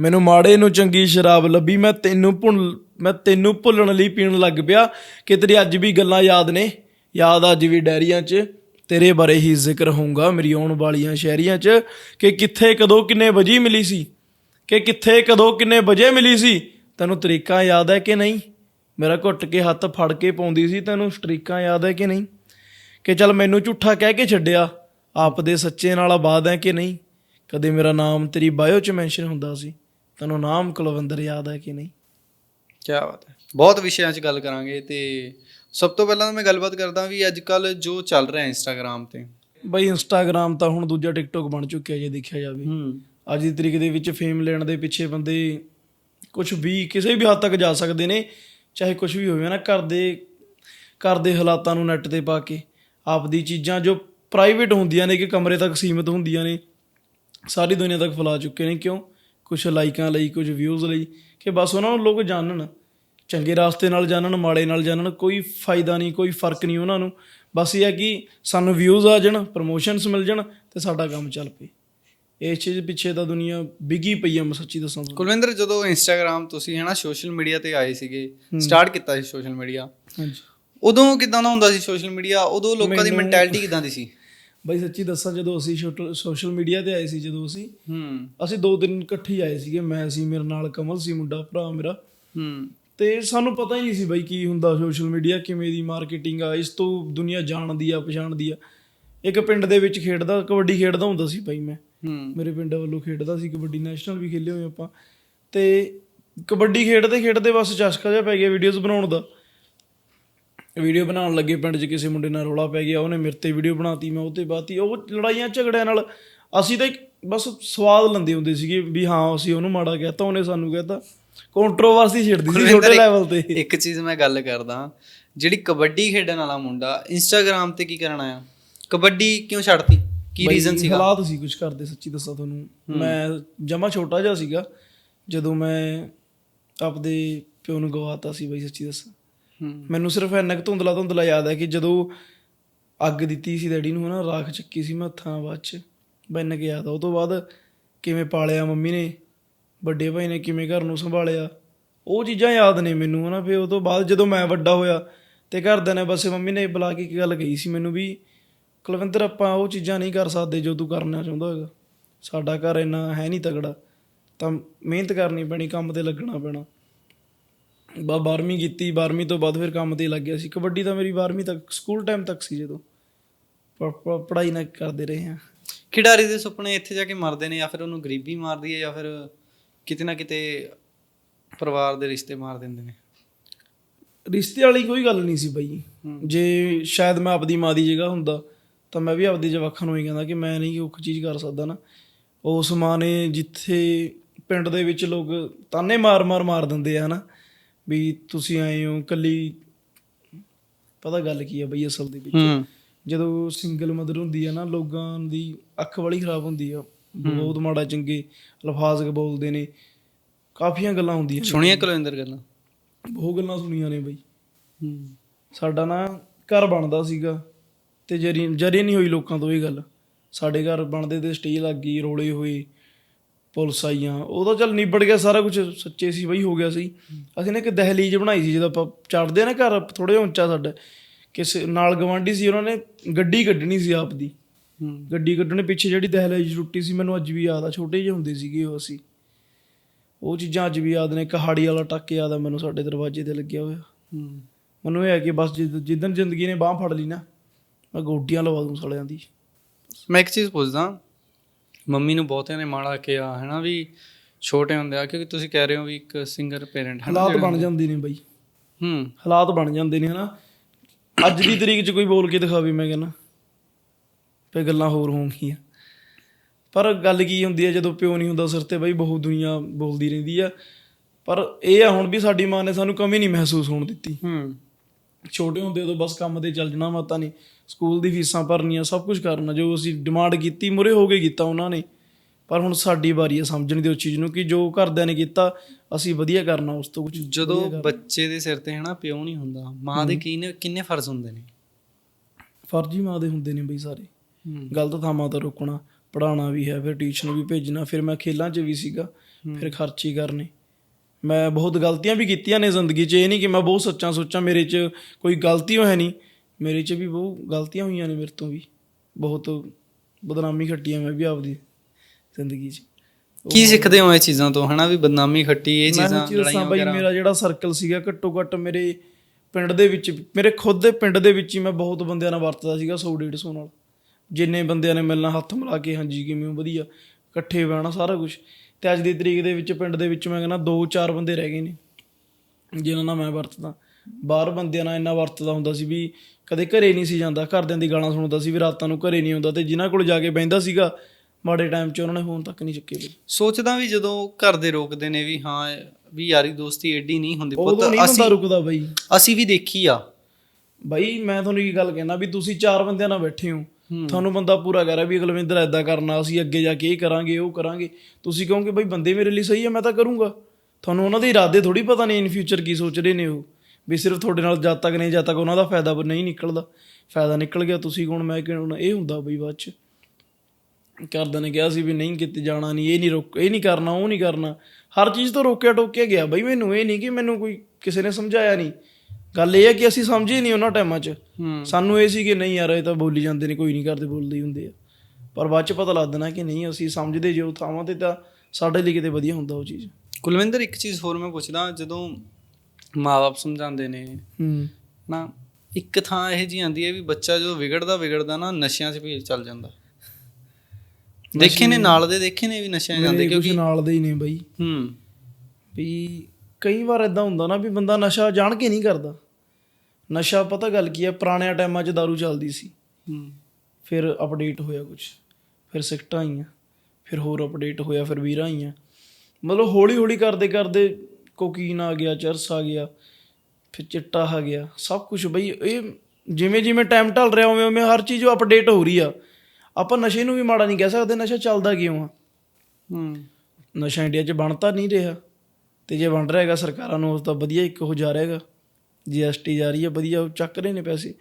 ਮੈਨੂੰ ਮਾੜੇ ਨੂੰ ਚੰਗੀ ਸ਼ਰਾਬ ਲੱਭੀ ਮੈਂ ਤੈਨੂੰ ਭੁੱਲ ਮੈਂ ਤੈਨੂੰ ਭੁੱਲਣ ਲਈ ਪੀਣ ਲੱਗ ਪਿਆ। ਕਿ ਤੇਰੀ ਅੱਜ ਵੀ ਗੱਲਾਂ ਯਾਦ ਨੇ। ਯਾਦ ਅੱਜ ਵੀ ਡਾਇਰੀਆਂ 'ਚ। ਤੇਰੇ ਬਾਰੇ ਹੀ ਜ਼ਿਕਰ ਹੋਊਗਾ ਮੇਰੀ ਆਉਣ ਵਾਲੀਆਂ ਸ਼ਹਿਰੀਆਂ 'ਚ, ਕਿ ਕਿੱਥੇ ਕਦੋਂ ਕਿੰਨੇ ਵਜੇ ਮਿਲੀ ਸੀ? ਕਿ ਕਿੱਥੇ ਕਦੋਂ ਕਿੰਨੇ ਵਜੇ ਮਿਲੀ ਸੀ? ਤੈਨੂੰ ਤਰੀਕਾਂ ਯਾਦ ਹੈ ਕਿ ਨਹੀਂ? ਮੇਰਾ ਘੁੱਟ ਕੇ ਹੱਥ ਫੜ ਕੇ ਪਾਉਂਦੀ ਸੀ, ਤੈਨੂੰ ਸਟਰੀਕਾਂ ਯਾਦ ਹੈ ਕਿ ਨਹੀਂ? ਕਿ ਚੱਲ ਮੈਨੂੰ ਝੂਠਾ ਕਹਿ ਕੇ ਛੱਡਿਆ, ਆਪ ਦੇ ਸੱਚੇ ਨਾਲ ਆਬਾਦ ਹੈ ਕਿ ਨਹੀਂ? ਕਦੇ ਮੇਰਾ ਨਾਮ ਤੇਰੀ ਬਾਇਓ 'ਚ ਮੈਂਸ਼ਨ ਹੁੰਦਾ ਸੀ, ਤੈਨੂੰ ਨਾਮ ਕੁਲਵੰਦਰ ਯਾਦ ਹੈ ਕਿ ਨਹੀਂ? ਕੀ ਬਾਤ ਹੈ। ਬਹੁਤ ਵਿਸ਼ਿਆਂ 'ਚ ਗੱਲ ਕਰਾਂਗੇ ਤੇ ਸਭ ਤੋਂ ਪਹਿਲਾਂ ਤਾਂ ਮੈਂ ਗੱਲਬਾਤ ਕਰਦਾ ਵੀ ਅੱਜ ਕੱਲ ਜੋ ਚੱਲ ਰਿਹਾ ਇੰਸਟਾਗ੍ਰam ਤੇ। ਬਈ ਇੰਸਟਾਗ੍ਰam ਤਾਂ ਹੁਣ ਦੂਜਾ ਟਿਕਟੋਕ ਬਣ ਚੁੱਕਿਆ ਜੇ ਦੇਖਿਆ ਜਾਵੇ। ਹੂੰ। ਅੱਜ ਦੀ ਤਰੀਕ ਦੇ ਵਿੱਚ ਫੇਮ ਲੈਣ ਦੇ ਪਿੱਛੇ ਬੰਦੇ ਕੁਝ ਵੀ ਕਿਸੇ ਵੀ ਹੱਦ ਤੱਕ ਜਾ ਸਕਦੇ ਨੇ ਚਾਹੇ ਕੁਝ ਵੀ ਹੋਵੇ ਨਾ ਘਰ ਦੇ ਘਰ ਦੇ ਹਾਲਾਤਾਂ ਨੂੰ ਨੈੱਟ ਤੇ ਪਾ ਕੇ ਆਪਦੀ ਚੀਜ਼ਾਂ ਜੋ ਪ੍ਰਾਈਵੇਟ ਹੁੰਦੀਆਂ ਨੇ ਕਿ ਕਮਰੇ ਤੱਕ ਸੀਮਿਤ ਹੁੰਦੀਆਂ ਨੇ ਸਾਰੀ ਦੁਨੀਆ ਤੱਕ ਫੈਲਾ ਚੁੱਕੇ ਨੇ। ਕਿਉਂ? ਕੁਝ ਲਾਈਕਾਂ ਲਈ ਕੁਝ ਵਿਊਜ਼ ਲਈ ਕਿ ਬਸ ਉਹਨਾਂ ਨੂੰ ਲੋਕ ਜਾਣਨ। ਚੰਗੇ ਰਾਸਤੇ ਨਾਲ ਜਾਣਨ ਮਾੜੇ ਨਾਲ ਜਾਣਨ ਕੋਈ ਫਾਇਦਾ ਨਹੀਂ ਕੋਈ ਫ਼ਰਕ ਨਹੀਂ ਉਹਨਾਂ ਨੂੰ। ਬਸ ਇਹ ਹੈ ਕਿ ਸਾਨੂੰ ਵਿਊਜ਼ ਆ ਜਾਣ ਪ੍ਰਮੋਸ਼ਨਸ ਮਿਲ ਜਾਣ ਤੇ ਸਾਡਾ ਕੰਮ ਚੱਲ ਪਏ। ਇਸ ਚੀਜ਼ ਪਿੱਛੇ ਤਾਂ ਦੁਨੀਆ ਬਿਗੀ ਪਈ ਆ ਮੈਂ ਸੱਚੀ ਦੱਸਾਂ ਤੁਹਾਨੂੰ। ਕੁਲਵਿੰਦਰ ਜਦੋਂ ਇੰਸਟਾਗ੍ਰam ਤੁਸੀਂ ਹਨਾ ਸੋਸ਼ਲ ਮੀਡੀਆ ਤੇ ਆਏ ਸੀਗੇ ਸਟਾਰਟ ਕੀਤਾ ਸੀ ਸੋਸ਼ਲ ਮੀਡੀਆ ਹਾਂਜੀ। ਉਦੋਂ ਕਿਦਾਂ ਦਾ ਹੁੰਦਾ ਸੀ ਸੋਸ਼ਲ ਮੀਡੀਆ ਉਦੋਂ ਲੋਕਾਂ ਦੀ ਮੈਂਟੈਲਿਟੀ ਕਿਦਾਂ ਦੀ ਸੀ? ਬਈ ਸੱਚੀ ਦੱਸਾਂ ਜਦੋਂ ਅਸੀਂ ਸੋਸ਼ਲ ਮੀਡੀਆ ਤੇ ਆਏ ਸੀ ਜਦੋਂ ਅਸੀਂ ਹੂੰ। ਅਸੀਂ ਦੋ ਦਿਨ ਇਕੱਠੇ ਆਏ ਸੀਗੇ ਮੈਂ ਸੀ ਮੇਰੇ ਨਾਲ ਕਮਲ ਸੀ ਮੁੰਡਾ ਭਰਾ ਮੇਰਾ। ਹੂੰ। ਤੇ ਸਾਨੂੰ ਪਤਾ ਹੀ ਨਹੀਂ ਸੀ ਬਈ ਕੀ ਹੁੰਦਾ ਸੋਸ਼ਲ ਮੀਡੀਆ ਕਿਵੇਂ ਦੀ ਮਾਰਕੀਟਿੰਗ ਆ ਇਸ ਤੋਂ ਦੁਨੀਆ ਜਾਣਦੀ ਆ ਪਛਾਣਦੀ ਆ। ਇੱਕ ਪਿੰਡ ਦੇ ਵਿੱਚ ਖੇਡਦਾ ਕਬੱਡੀ ਖੇਡਦਾ ਹੁੰਦਾ ਸੀ ਬਈ ਮੈਂ। ਮੇਰੇ ਪਿੰਡ ਵੱਲੋਂ ਖੇਡਦਾ ਸੀ ਕਬੱਡੀ ਨੈਸ਼ਨਲ ਵੀ ਖੇਲੇ ਹੋਏ ਆਪਾਂ। ਤੇ ਕਬੱਡੀ ਖੇਡਦੇ ਖੇਡਦੇ ਬਸ ਚਸਕਾ ਜਿਹਾ ਪੈ ਗਿਆ ਵੀਡੀਓਜ਼ ਬਣਾਉਣ ਦਾ। ਵੀਡੀਓ ਬਣਾਉਣ ਲੱਗੇ ਪਿੰਡ 'ਚ ਕਿਸੇ ਮੁੰਡੇ ਨਾਲ ਰੌਲਾ ਪੈ ਗਿਆ ਉਹਨੇ ਮੇਰੇ ਤੇ ਵੀਡੀਓ ਬਣਾਤੀ ਮੈਂ ਉਹਤੇ ਬਾਤੀ ਉਹ ਲੜਾਈਆਂ ਝਗੜਿਆਂ ਨਾਲ ਅਸੀਂ ਤਾਂ ਇੱਕ ਬਸ ਸਵਾਦ ਲੈਂਦੇ ਹੁੰਦੇ ਸੀਗੇ ਵੀ ਹਾਂ ਅਸੀਂ ਉਹਨੂੰ ਮਾੜਾ ਕਹਿਤਾ ਉਹਨੇ ਸਾਨੂੰ ਕਹਿਤਾ। ਕੰਟਰੋਵਰਸੀ ਛਿੜਦੀ ਸੀ ਛੋਟੇ ਲੈਵਲ ਤੇ। ਇੱਕ ਚੀਜ਼ ਮੈਂ ਗੱਲ ਕਰਦਾ ਜਿਹੜੀ ਕਬੱਡੀ ਖੇਡਣ ਵਾਲਾ ਮੁੰਡਾ ਇੰਸਟਾਗ੍ਰam ਤੇ ਕੀ ਕਰਨ ਆਇਆ? ਕਬੱਡੀ ਕਿਉਂ ਛੱਡਤੀ? ਕੀ ਰੀਜ਼ਨ ਸੀਗਾ? ਹਾਲਾਤ ਸੀ ਕੁਝ ਕਰਦੇ ਸੱਚੀ ਦੱਸਾਂ ਤੁਹਾਨੂੰ। ਮੈਂ ਜਮਾ ਛੋਟਾ ਜਿਹਾ ਸੀਗਾ ਜਦੋਂ ਮੈਂ ਆਪਦੇ ਪਿਓ ਨੂੰ ਗਵਾਤਾ ਸੀ ਬਈ ਸੱਚੀ ਦੱਸਾਂ। ਮੈਨੂੰ ਸਿਰਫ ਇੰਨਾ ਕੁ ਧੁੰਦਲਾ ਧੁੰਦਲਾ ਯਾਦ ਹੈ ਕਿ ਜਦੋਂ ਅੱਗ ਦਿੱਤੀ ਸੀ ਡੈਡੀ ਨੂੰ ਹਨਾ ਰਾਖ ਚੱਕੀ ਸੀ ਮੈਂ ਹੱਥਾਂ ਬਾਅਦ ਚ ਬੰਨ ਕੇ ਯਾਦ ਆ। ਉਹ ਤੋਂ ਬਾਅਦ ਕਿਵੇਂ ਪਾਲਿਆ ਮੰਮੀ ਨੇ ਵੱਡੇ ਭਾਈ ਨੇ ਕਿਵੇਂ ਘਰ ਨੂੰ ਸੰਭਾਲਿਆ, ਉਹ ਚੀਜ਼ਾਂ ਯਾਦ ਨੇ ਮੈਨੂੰ, ਹਨਾ, ਫਿਰ ਉਹ ਤੋਂ ਬਾਅਦ ਜਦੋਂ ਮੈਂ ਵੱਡਾ ਹੋਇਆ ਤੇ ਘਰਦਿਆਂ ਨੇ ਬਸ ਮੰਮੀ ਨੇ ਬੁਲਾ ਕੇ ਇੱਕ ਗੱਲ ਕਹੀ ਸੀ ਮੈਨੂੰ ਵੀ, ਕੁਲਵਿੰਦਰ, ਆਪਾਂ ਉਹ ਚੀਜ਼ਾਂ ਨਹੀਂ ਕਰ ਸਕਦੇ ਜੋ ਤੂੰ ਕਰਨਾ ਚਾਹੁੰਦਾ ਹੈਗਾ। ਸਾਡਾ ਘਰ ਇੰਨਾ ਹੈ ਨਹੀਂ ਤਗੜਾ ਤਾਂ ਮਿਹਨਤ ਕਰਨੀ ਪੈਣੀ, ਕੰਮ ਤੇ ਲੱਗਣਾ ਪੈਣਾ। ਬਾ 12ਵੀਂ ਕੀਤੀ 12ਵੀਂ ਤੋਂ ਬਾਅਦ ਫਿਰ ਕੰਮ ਤੇ ਲੱਗ ਗਿਆ ਸੀ। ਕਬੱਡੀ ਤਾਂ ਮੇਰੀ 12ਵੀਂ ਤੱਕ, ਸਕੂਲ ਟਾਈਮ ਤੱਕ ਸੀ ਜਦੋਂ। ਪ- ਪੜ੍ਹਾਈ ਨਾ ਕਰਦੇ ਰਹੇ ਹਾਂ। ਖਿਡਾਰੀ ਦੇ ਸੁਪਨੇ ਇੱਥੇ ਜਾ ਕੇ ਮਰਦੇ ਨੇ ਜਾਂ ਫਿਰ ਉਹਨੂੰ ਗਰੀਬੀ ਮਾਰਦੀ ਹੈ ਜਾਂ ਫਿਰ ਕਿਤੇ ਨਾ ਕਿਤੇ ਪਰਿਵਾਰ ਦੇ ਰਿਸ਼ਤੇ ਮਾਰ ਦਿੰਦੇ ਨੇ। ਰਿਸ਼ਤੇ ਵਾਲੀ ਕੋਈ ਗੱਲ ਨਹੀਂ ਸੀ ਬਈ। ਜੇ ਸ਼ਾਇਦ ਮੈਂ ਆਪਦੀ ਮਾਂ ਦੀ ਜਗ੍ਹਾ ਹੁੰਦਾ ਤਾਂ ਮੈਂ ਵੀ ਆਪਦੀ ਜਵਾਖਾਂ ਨੂੰ ਹੀ ਕਹਿੰਦਾ ਕਿ ਮੈਂ ਨਹੀਂ ਉਹ ਚੀਜ਼ ਕਰ ਸਕਦਾ ਨਾ। ਉਸ ਮਾਂ ਨੇ ਜਿੱਥੇ ਪਿੰਡ ਦੇ ਵਿੱਚ ਲੋਕ ਤਾਨੇ ਮਾਰ-ਮਾਰ ਮਾਰ ਦਿੰਦੇ ਆ ਨਾ ਵੀ ਤੁਸੀਂ ਆਏ ਹੋ ਕੱਲੀ ਪਤਾ ਗੱਲ ਕੀ ਆ ਬਈ ਅਸਲ ਦੇ ਵਿੱਚ। ਜਦੋਂ ਸਿੰਗਲ ਮਦਰ ਹੁੰਦੀ ਆ ਨਾ ਲੋਕਾਂ ਦੀ ਅੱਖ ਵਾਲੀ ਖਰਾਬ ਹੁੰਦੀ ਆ। ਬਹੁਤ ਮਾੜਾ ਚੰਗੇ ਅਲਫਾਜ਼ ਬੋਲਦੇ ਨੇ। ਕਾਫੀਆਂ ਗੱਲਾਂ ਹੁੰਦੀਆਂ। ਸੁਣੀਆਂ ਕੁਲਵਿੰਦਰ ਗੱਲਾਂ? ਬਹੁਤ ਗੱਲਾਂ ਸੁਣੀਆਂ ਨੇ ਬਈ। ਹੂੰ। ਸਾਡਾ ਨਾ ਘਰ ਬਣਦਾ ਸੀਗਾ ਤੇ ਜਰੀ ਜਰੀ ਨਹੀਂ ਹੋਈ ਲੋਕਾਂ ਤੋਂ ਇਹ ਗੱਲ। ਸਾਡੇ ਘਰ ਬਣਦੇ ਤੇ ਸਟੇਜ ਲੱਗ ਗਈ ਰੋਲੇ ਹੋਏ ਪੁਲਿਸ ਆਈਆਂ। ਉਹ ਤਾਂ ਚੱਲ ਨਿਬੜ ਗਿਆ ਸਾਰਾ ਕੁਝ ਸੱਚੇ ਸੀ ਬਈ ਹੋ ਗਿਆ ਸੀ। ਅਸੀਂ ਨੇ ਇੱਕ ਦਹਲੀਜ਼ ਬਣਾਈ ਸੀ ਜਦੋਂ ਆਪਾਂ ਚੜਦੇ ਆ ਨਾ ਘਰ ਥੋੜਾ ਜਿਹਾ ਉੱਚਾ ਸਾਡਾ। ਕਿਸੇ ਨਾਲ ਗਵਾਂਢੀ ਸੀ ਉਹਨਾਂ ਨੇ ਗੱਡੀ ਕੱਢਣੀ ਸੀ ਆਪ ਦੀ। ਗੱਡੀ ਕੱਢਣੇ ਪਿੱਛੇ ਜਿਹੜੀ ਦਹਲੀਜ਼ ਟੁੱਟੀ ਸੀ ਮੈਨੂੰ ਅੱਜ ਵੀ ਯਾਦ ਆ ਛੋਟੇ ਜਿਹੇ ਹੁੰਦੇ ਸੀਗੇ ਉਹ ਅਸੀਂ। ਉਹ ਚੀਜ਼ਾਂ ਅੱਜ ਵੀ ਯਾਦ ਨੇ ਕਹਾੜੀ ਵਾਲਾ ਟੱਕ ਯਾਦ ਆ ਮੈਨੂੰ ਸਾਡੇ ਦਰਵਾਜ਼ੇ ਤੇ ਲੱਗਿਆ ਹੋਇਆ। ਮੈਨੂੰ ਇਹ ਹੈ ਕਿ ਬਸ ਜਿੱਦ- ਜਿੱਦਣ ਜ਼ਿੰਦਗੀ ਨੇ ਬਾਹ ਫੜ ਲਈ ਨਾ ਮੈਂ ਗੋਡੀਆਂ ਲਵਾ ਦੂੰ ਸਾਲਿਆਂ ਦੀ। ਮੈਂ ਇੱਕ ਚੀਜ਼ ਪੁੱਛਦਾ ਮੰਮੀ ਨੂੰ ਬਹੁਤਿਆਂ ਨੇ ਮਾੜਾ ਕਿਹਾ ਹੈ ਨਾ ਵੀ ਛੋਟੇ ਹੁੰਦੇ ਆ ਕਿਉਂਕਿ ਤੁਸੀਂ ਕਹਿ ਰਹੇ ਹੋ ਵੀ ਇੱਕ ਸਿੰਗਰ ਪੇਰੈਂਟ ਹੈ ਹਾਲਾਤ ਬਣ ਜਾਂਦੇ ਨੇ ਬਈ। ਹੂੰ। ਹਾਲਾਤ ਬਣ ਜਾਂਦੇ ਨੇ ਹਨਾ। ਅੱਜ ਦੀ ਤਰੀਕ 'ਚ ਕੋਈ ਬੋਲ ਕੇ ਦਿਖਾਵੇ ਮੈਂ ਕਹਿੰਦਾ। ਫੇ ਗੱਲਾਂ ਹੋਰ ਹੋਣਗੀਆਂ। ਪਰ ਗੱਲ ਕੀ ਹੁੰਦੀ ਹੈ ਜਦੋਂ ਪਿਓ ਨਹੀਂ ਹੁੰਦਾ ਸਿਰ ਤੇ ਬਈ ਬਹੁਤ ਦੁਨੀਆ ਬੋਲਦੀ ਰਹਿੰਦੀ ਆ। ਪਰ ਇਹ ਆ ਹੁਣ ਵੀ ਸਾਡੀ ਮਾਂ ਨੇ ਸਾਨੂੰ ਕਮੀ ਨਹੀਂ ਮਹਿਸੂਸ ਹੋਣ ਦਿੱਤੀ। ਹੂੰ। ਛੋਟੇ ਹੁੰਦੇ ਤੋਂ ਬਸ ਕੰਮ ਤੇ ਚੱਲ ਜਾਣਾ ਮਾਤਾ ਨੇ ਸਕੂਲ ਦੀ ਫੀਸਾਂ ਭਰਨੀਆਂ ਸਭ ਕੁਝ ਕਰਨਾ ਜੋ ਅਸੀਂ ਡਿਮਾਂਡ ਕੀਤੀ ਮੁਰੇ ਹੋ ਕੇ ਕੀਤਾ ਉਹਨਾਂ ਨੇ। ਪਰ ਹੁਣ ਸਾਡੀ ਵਾਰੀ ਹੈ ਸਮਝਣ ਦੀ ਉਸ ਚੀਜ਼ ਨੂੰ ਕਿ ਜੋ ਘਰਦਿਆਂ ਨੇ ਕੀਤਾ ਅਸੀਂ ਵਧੀਆ ਕਰਨਾ ਉਸ ਤੋਂ ਕੁਝ ਜਦੋਂ ਬੱਚੇ ਦੇ ਸਿਰ ਤੇ ਹਨਾ ਪਿਓ ਨਹੀਂ ਹੁੰਦਾ ਮਾਂ ਦੇ ਕੀ ਨੇ ਕਿੰਨੇ ਫਰਜ਼ ਹੁੰਦੇ ਨੇ? ਫਰਜ਼ੀ ਮਾਂ ਦੇ ਹੁੰਦੇ ਨੇ ਬਈ ਸਾਰੇ। ਹੂੰ ਗਲਤ ਥਾਵਾਂ ਤੋਂ ਰੋਕਣਾ ਪੜਾਉਣਾ ਵੀ ਹੈ ਫਿਰ ਟਿਊਸ਼ਨ ਵੀ ਭੇਜਣਾ ਫਿਰ ਮੈਂ ਖੇਲਾਂ 'ਚ ਵੀ ਸੀਗਾ ਫਿਰ ਖਰਚੀ ਕਰਨੇ। ਮੈਂ ਬਹੁਤ ਗਲਤੀਆਂ ਵੀ ਕੀਤੀਆਂ ਨੇ ਜ਼ਿੰਦਗੀ 'ਚ ਇਹ ਨਹੀਂ ਕਿ ਮੈਂ ਬਹੁਤ ਸੱਚਾ ਸੋਚਾਂ ਮੇਰੇ 'ਚ ਕੋਈ ਗਲਤੀ ਹੈ ਨਹੀਂ ਮੇਰੇ 'ਚ ਵੀ ਬਹੁਤ ਗਲਤੀਆਂ ਹੋਈਆਂ ਨੇ ਮੇਰੇ ਤੋਂ ਵੀ ਬਹੁਤ ਬਦਨਾਮੀ ਖੱਟੀ ਹੈ ਮੈਂ ਵੀ ਆਪਦੀ ਜ਼ਿੰਦਗੀ 'ਚ। ਕੀ ਸਿੱਖਦੇ ਹੋ ਇਹ ਚੀਜ਼ਾਂ ਤੋਂ ਹਨਾ ਵੀ ਬਦਨਾਮੀ ਖੱਟੀ ਇਹ ਚੀਜ਼ਾਂ ਲੜਾਈਆਂ ਵਗੈਰਾ ਮੇਰਾ ਜਿਹੜਾ ਸਰਕਲ ਸੀਗਾ ਘੱਟੋ ਘੱਟ ਮੇਰੇ ਪਿੰਡ ਦੇ ਵਿੱਚ ਮੇਰੇ ਖੁਦ ਦੇ ਪਿੰਡ ਦੇ ਵਿੱਚ ਹੀ ਮੈਂ ਬਹੁਤ ਬੰਦਿਆਂ ਨਾਲ ਵਰਤਦਾ ਸੀਗਾ 100 150 ਨਾਲ। ਜਿੰਨੇ ਬੰਦਿਆਂ ਨੇ ਮਿਲਣਾ ਹੱਥ ਮਿਲਾ ਕੇ ਹਾਂਜੀ ਕਿਵੇਂ ਹੋ ਵਧੀਆ ਇਕੱਠੇ ਬਹਿਣਾ ਸਾਰਾ ਕੁਝ ਤੇ ਅੱਜ ਦੀ ਤਰੀਕ ਦੇ ਵਿੱਚ ਪਿੰਡ ਦੇ ਵਿੱਚ ਮੈਂ ਕਹਿੰਦਾ ਦੋ ਚਾਰ ਬੰਦੇ ਰਹਿ ਗਏ ਨੇ ਜਿਨ੍ਹਾਂ ਨਾਲ ਮੈਂ ਵਰਤਦਾ। ਬਾਹਰ ਬੰਦਿਆਂ ਨਾਲ ਇੰਨਾ ਵਰਤਦਾ ਹੁੰਦਾ ਸੀ ਵੀ ਕਦੇ ਘਰੇ ਨਹੀਂ ਸੀ ਜਾਂਦਾ ਘਰਦਿਆਂ ਦੀ ਗਾਲਾਂ ਸੁਣਦਾ ਸੀ ਵੀ ਰਾਤਾਂ ਨੂੰ ਘਰੇ ਨਹੀਂ ਆਉਂਦਾ ਤੇ ਜਿਨ੍ਹਾਂ ਕੋਲ ਜਾ ਕੇ ਬਹਿੰਦਾ ਸੀਗਾ ਮਾੜੇ ਟਾਈਮ 'ਚ ਉਹਨਾਂ ਨੇ ਫੋਨ ਤੱਕ ਨਹੀਂ ਚੱਕੇ ਸੋਚਦਾ ਵੀ ਜਦੋਂ ਘਰ ਦੇ ਰੋਕਦੇ ਨੇ ਵੀ ਹਾਂ ਵੀ ਯਾਰੀ ਦੋਸਤੀ ਐਡੀ ਨਹੀਂ ਹੁੰਦੀ ਪੁੱਤ ਬੰਦਾ ਅਸੀਂ ਰੁਕਦਾ ਬਈ। ਅਸੀਂ ਵੀ ਦੇਖੀ ਆ। ਬਾਈ ਮੈਂ ਤੁਹਾਨੂੰ ਕੀ ਗੱਲ ਕਹਿਣਾ ਵੀ ਤੁਸੀਂ ਚਾਰ ਬੰਦਿਆਂ ਨਾਲ ਬੈਠੇ ਹੋ ਤੁਹਾਨੂੰ ਬੰਦਾ ਪੂਰਾ ਕਹਿ ਰਿਹਾ ਵੀ ਅਗਲਵਿੰਦਰ ਐਦਾਂ ਕਰਨਾ, ਅਸੀਂ ਅੱਗੇ ਜਾ ਕੇ ਇਹ ਕਰਾਂਗੇ, ਉਹ ਕਰਾਂਗੇ। ਤੁਸੀਂ ਕਹੋਗੇ ਬਈ ਬੰਦੇ ਮੇਰੇ ਲਈ ਸਹੀ ਹੈ ਮੈਂ ਤਾਂ ਕਰੂੰਗਾ। ਤੁਹਾਨੂੰ ਉਹਨਾਂ ਦੇ ਇਰਾਦੇ ਥੋੜੀ ਪਤਾ ਨਹੀਂ ਇਨ ਫਿਊਚਰ ਕੀ ਸੋਚ ਰਹੇ ਨੇ ਉਹ। ਵੀ ਸਿਰਫ ਤੁਹਾਡੇ ਨਾਲ ਜਦ ਤੱਕ ਨਹੀਂ, ਜਦ ਤੱਕ ਉਹਨਾਂ ਦਾ ਫਾਇਦਾ ਨਹੀਂ ਨਿਕਲਦਾ। ਫਾਇਦਾ ਨਿਕਲ ਗਿਆ, ਤੁਸੀਂ ਕੌਣ, ਮੈਂ ਕਿਹੜਾ ਇਹ ਹੁੰਦਾ ਬਈ ਬਾਅਦ ਚ। ਘਰਦਿਆਂ ਨੇ ਕਿਹਾ ਸੀ ਵੀ ਨਹੀਂ, ਕਿਤੇ ਜਾਣਾ ਨਹੀਂ, ਇਹ ਨਹੀਂ ਰੋਕ, ਇਹ ਨਹੀਂ ਕਰਨਾ, ਉਹ ਨਹੀਂ ਕਰਨਾ। ਹਰ ਚੀਜ਼ ਤੋਂ ਰੋਕਿਆ ਟੋਕਿਆ ਗਿਆ ਬਈ ਮੈਨੂੰ, ਇਹ ਨਹੀਂ ਕਿ ਮੈਨੂੰ ਕੋਈ ਕਿਸੇ ਨੇ ਸਮਝਾਇਆ ਨਹੀਂ। ਗੱਲ ਇਹ ਹੈ ਕਿ ਅਸੀਂ ਸਮਝੇ ਨਹੀਂ ਉਹਨਾਂ ਟਾਈਮਾਂ 'ਚ। ਸਾਨੂੰ ਇਹ ਸੀ ਕਿ ਨਹੀਂ ਯਾਰ ਇਹ ਤਾਂ ਬੋਲੀ ਜਾਂਦੇ ਨੇ ਕੋਈ ਨਹੀਂ ਕਰਦੇ ਬੋਲਦੇ ਹੀ ਹੁੰਦੇ ਆ। ਪਰ ਬਾਅਦ 'ਚ ਪਤਾ ਲੱਗਦਾ ਨਾ ਕਿ ਨਹੀਂ ਅਸੀਂ ਸਮਝਦੇ ਜੋ ਥਾਵਾਂ ਤੇ ਤਾਂ ਸਾਡੇ ਲਈ ਕਿਤੇ ਵਧੀਆ ਹੁੰਦਾ ਉਹ ਚੀਜ਼। ਕੁਲਵਿੰਦਰ ਇੱਕ ਚੀਜ਼ ਹੋਰ ਮੈਂ ਪੁੱਛਦਾ ਜਦੋਂ ਮਾਪੇ ਸਮਝਾਉਂਦੇ ਨੇ ਹੂੰ। ਨਾ ਇੱਕ ਥਾਂ ਇਹ ਜੀ ਆਂਦੀ ਹੈ ਵੀ ਬੱਚਾ ਜਦੋਂ ਵਿਗੜਦਾ ਵਿਗੜਦਾ ਨਾ ਨਸ਼ਿਆਂ 'ਚ ਭੇਜ ਚੱਲ ਜਾਂਦਾ। ਦੇਖੇ ਨੇ ਨਾਲ ਦੇ ਦੇਖੇ ਨੇ ਵੀ ਨਸ਼ਿਆਂ 'ਚ ਜਾਂਦੇ? ਕਿਉਂਕਿ ਨਾਲ ਦੇ ਹੀ ਨੇ ਬਈ। ਹੂੰ। ਵੀ ਕਈ ਵਾਰ ਇਦਾਂ ਹੁੰਦਾ ਨਾ ਵੀ ਬੰਦਾ ਨਸ਼ਾ ਜਾਣ ਕੇ ਨਹੀਂ ਕਰਦਾ। ਨਸ਼ਾ ਪਤਾ ਗੱਲ ਕੀ ਹੈ? ਪੁਰਾਣਿਆਂ ਟਾਈਮਾਂ 'ਚ दारू ਚੱਲਦੀ ਸੀ। ਹੂੰ। ਫਿਰ ਅਪਡੇਟ ਹੋਇਆ ਕੁਝ ਫਿਰ ਸਿਕਟਾਂ ਆਈਆਂ। ਫਿਰ ਹੋਰ ਅਪਡੇਟ ਹੋਇਆ ਫਿਰ ਵੀਰਾਂ ਆਈਆਂ। ਮਤਲਬ ਹੌਲੀ ਹੌਲੀ ਕਰਦੇ ਕਰਦੇ ਕੋਕੀਨ ਆ ਗਿਆ ਚਰਸ ਆ ਗਿਆ ਫਿਰ ਚਿੱਟਾ ਆ ਗਿਆ ਸਭ ਕੁਝ ਬਈ ਇਹ ਜਿਵੇਂ ਜਿਵੇਂ ਟਾਈਮ ਢਲ ਰਿਹਾ ਉਵੇਂ ਉਵੇਂ ਹਰ ਚੀਜ਼ ਅਪਡੇਟ ਹੋ ਰਹੀ ਆ। ਆਪਾਂ ਨਸ਼ੇ ਨੂੰ ਵੀ ਮਾੜਾ ਨਹੀਂ ਕਹਿ ਸਕਦੇ ਨਸ਼ਾ ਚੱਲਦਾ ਕਿਉਂ ਆ? ਹੂੰ। ਨਸ਼ਾ ਇੰਡੀਆ 'ਚ ਬਣਤਾ ਨਹੀਂ ਰਿਹਾ। ਤੇ ਜੇ ਬਣ ਰਿਹਾ ਹੈਗਾ ਸਰਕਾਰਾਂ ਨੂੰ ਉਸ ਦਾ ਵਧੀਆ ਇੱਕ ਹੋ ਜਾ ਰਿਹਾ ਹੈਗਾ ਜੀਐਸਟੀ ਜਾ ਰਹੀ ਹੈ ਵਧੀਆ ਚੱਕ ਰਹੇ ਨੇ ਪੈਸੇ।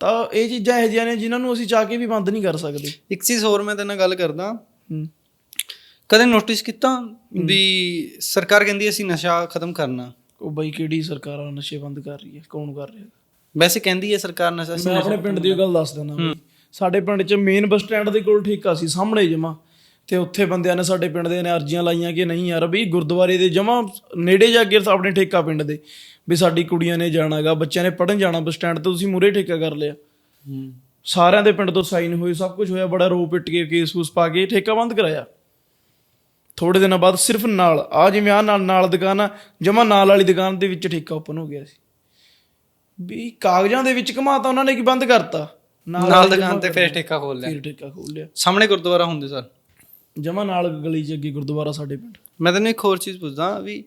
ਤਾਂ ਇਹ ਚੀਜ਼ਾਂ ਇਹੋ ਜਿਹੀਆਂ ਨੇ ਜਿਨ੍ਹਾਂ ਨੂੰ ਅਸੀਂ ਚਾਹ ਕੇ ਵੀ ਬੰਦ ਨਹੀਂ ਕਰ ਸਕਦੇ। ਇੱਕ ਚੀਜ਼ ਹੋਰ ਮੈਂ ਤੇਰੇ ਨਾਲ ਗੱਲ ਕਰਦਾ। ਕਦੇ ਨੋਟਿਸ ਕੀਤਾ ਵੀ ਸਰਕਾਰ ਕਹਿੰਦੀ ਅਸੀਂ ਨਸ਼ਾ ਖਤਮ ਕਰਨਾ? ਉਹ ਬਈ ਕਿਹੜੀ ਸਰਕਾਰ ਨਸ਼ੇ ਬੰਦ ਕਰ ਰਹੀ ਹੈ ਕੌਣ ਕਰ ਰਿਹਾ? ਵੈਸੇ ਕਹਿੰਦੀ ਹੈ ਸਰਕਾਰ ਨਸ਼ਾ ਮੈਂ ਆਪਣੇ ਪਿੰਡ ਦੀ ਗੱਲ ਦੱਸ ਦਿੰਦਾ। ਸਾਡੇ ਪਿੰਡ 'ਚ ਮੇਨ ਬੱਸ ਸਟੈਂਡ ਦੇ ਕੋਲ ਠੇਕਾ ਸੀ ਸਾਹਮਣੇ ਜਮਾ। ਤੇ ਉੱਥੇ ਬੰਦਿਆਂ ਨੇ ਸਾਡੇ ਪਿੰਡ ਦੇ ਨੇ ਅਰਜ਼ੀਆਂ ਲਾਈਆਂ ਕਿ ਨਹੀਂ ਯਾਰ ਬਈ ਗੁਰਦੁਆਰੇ ਦੇ ਜਮਾ ਨੇੜੇ ਜਾ ਕੇ ਆਪਣੇ ਠੇਕਾ ਪਿੰਡ ਦੇ। ਵੀ ਸਾਡੀ ਕੁੜੀਆਂ ਨੇ ਜਾਣਾਗਾ ਬੱਚਿਆਂ ਨੇ ਪੜਨ ਜਾਣਾ ਬੱਸ ਸਟੈਂਡ ਤੇ ਤੁਸੀਂ ਮੂਰੇ ਠੇਕਾ ਕਰ ਲਿਆ। ਸਾਰਿਆਂ ਦੇ ਪਿੰਡ ਤੋਂ ਸਾਈਨ ਹੋਏ ਸਭ ਕੁਝ ਹੋਇਆ ਬੜਾ ਰੋ ਪਿੱਟ ਕੇ ਕੇਸ ਕੂਸ ਪਾ ਕੇ ਠੇਕਾ ਬੰਦ ਕਰਾਇਆ। ਥੋੜੇ ਦਿਨਾਂ ਬਾਅਦ ਸਿਰਫ ਨਾਲ ਆ ਜਿਵੇਂ ਆ ਨਾਲ ਨਾਲ ਦੁਕਾਨ ਆ ਜਮਾ ਨਾਲ ਵਾਲੀ ਦੁਕਾਨ ਦੇ ਵਿੱਚ ਠੇਕਾ ਓਪਨ ਹੋ ਗਿਆ ਸੀ। ਵੀ ਕਾਗਜ਼ਾਂ ਦੇ ਵਿੱਚ ਘਮਾਤਾ ਉਹਨਾਂ ਨੇ ਕੀ ਬੰਦ ਕਰਤਾ। ਨਾਲ ਵਾਲੀ ਦੁਕਾਨ ਜਮਾਂ ਤੇ ਫਿਰ ਠੇਕਾ ਖੋਲ ਲਿਆ। ਫਿਰ ਠੇਕਾ ਖੋਲ ਲਿਆ। ਸਾਹਮਣੇ ਗੁਰਦੁਆਰਾ ਹੁੰਦੇ ਸਰ। ਜਮਾ ਨਾਲ ਗਲੀ 'ਚ ਅੱਗੇ ਗੁਰਦੁਆਰਾ ਸਾਡੇ ਪਿੰਡ। ਮੈਂ ਤੈਨੂੰ ਇੱਕ ਹੋਰ ਚੀਜ਼ ਪੁੱਛਦਾ ਵੀ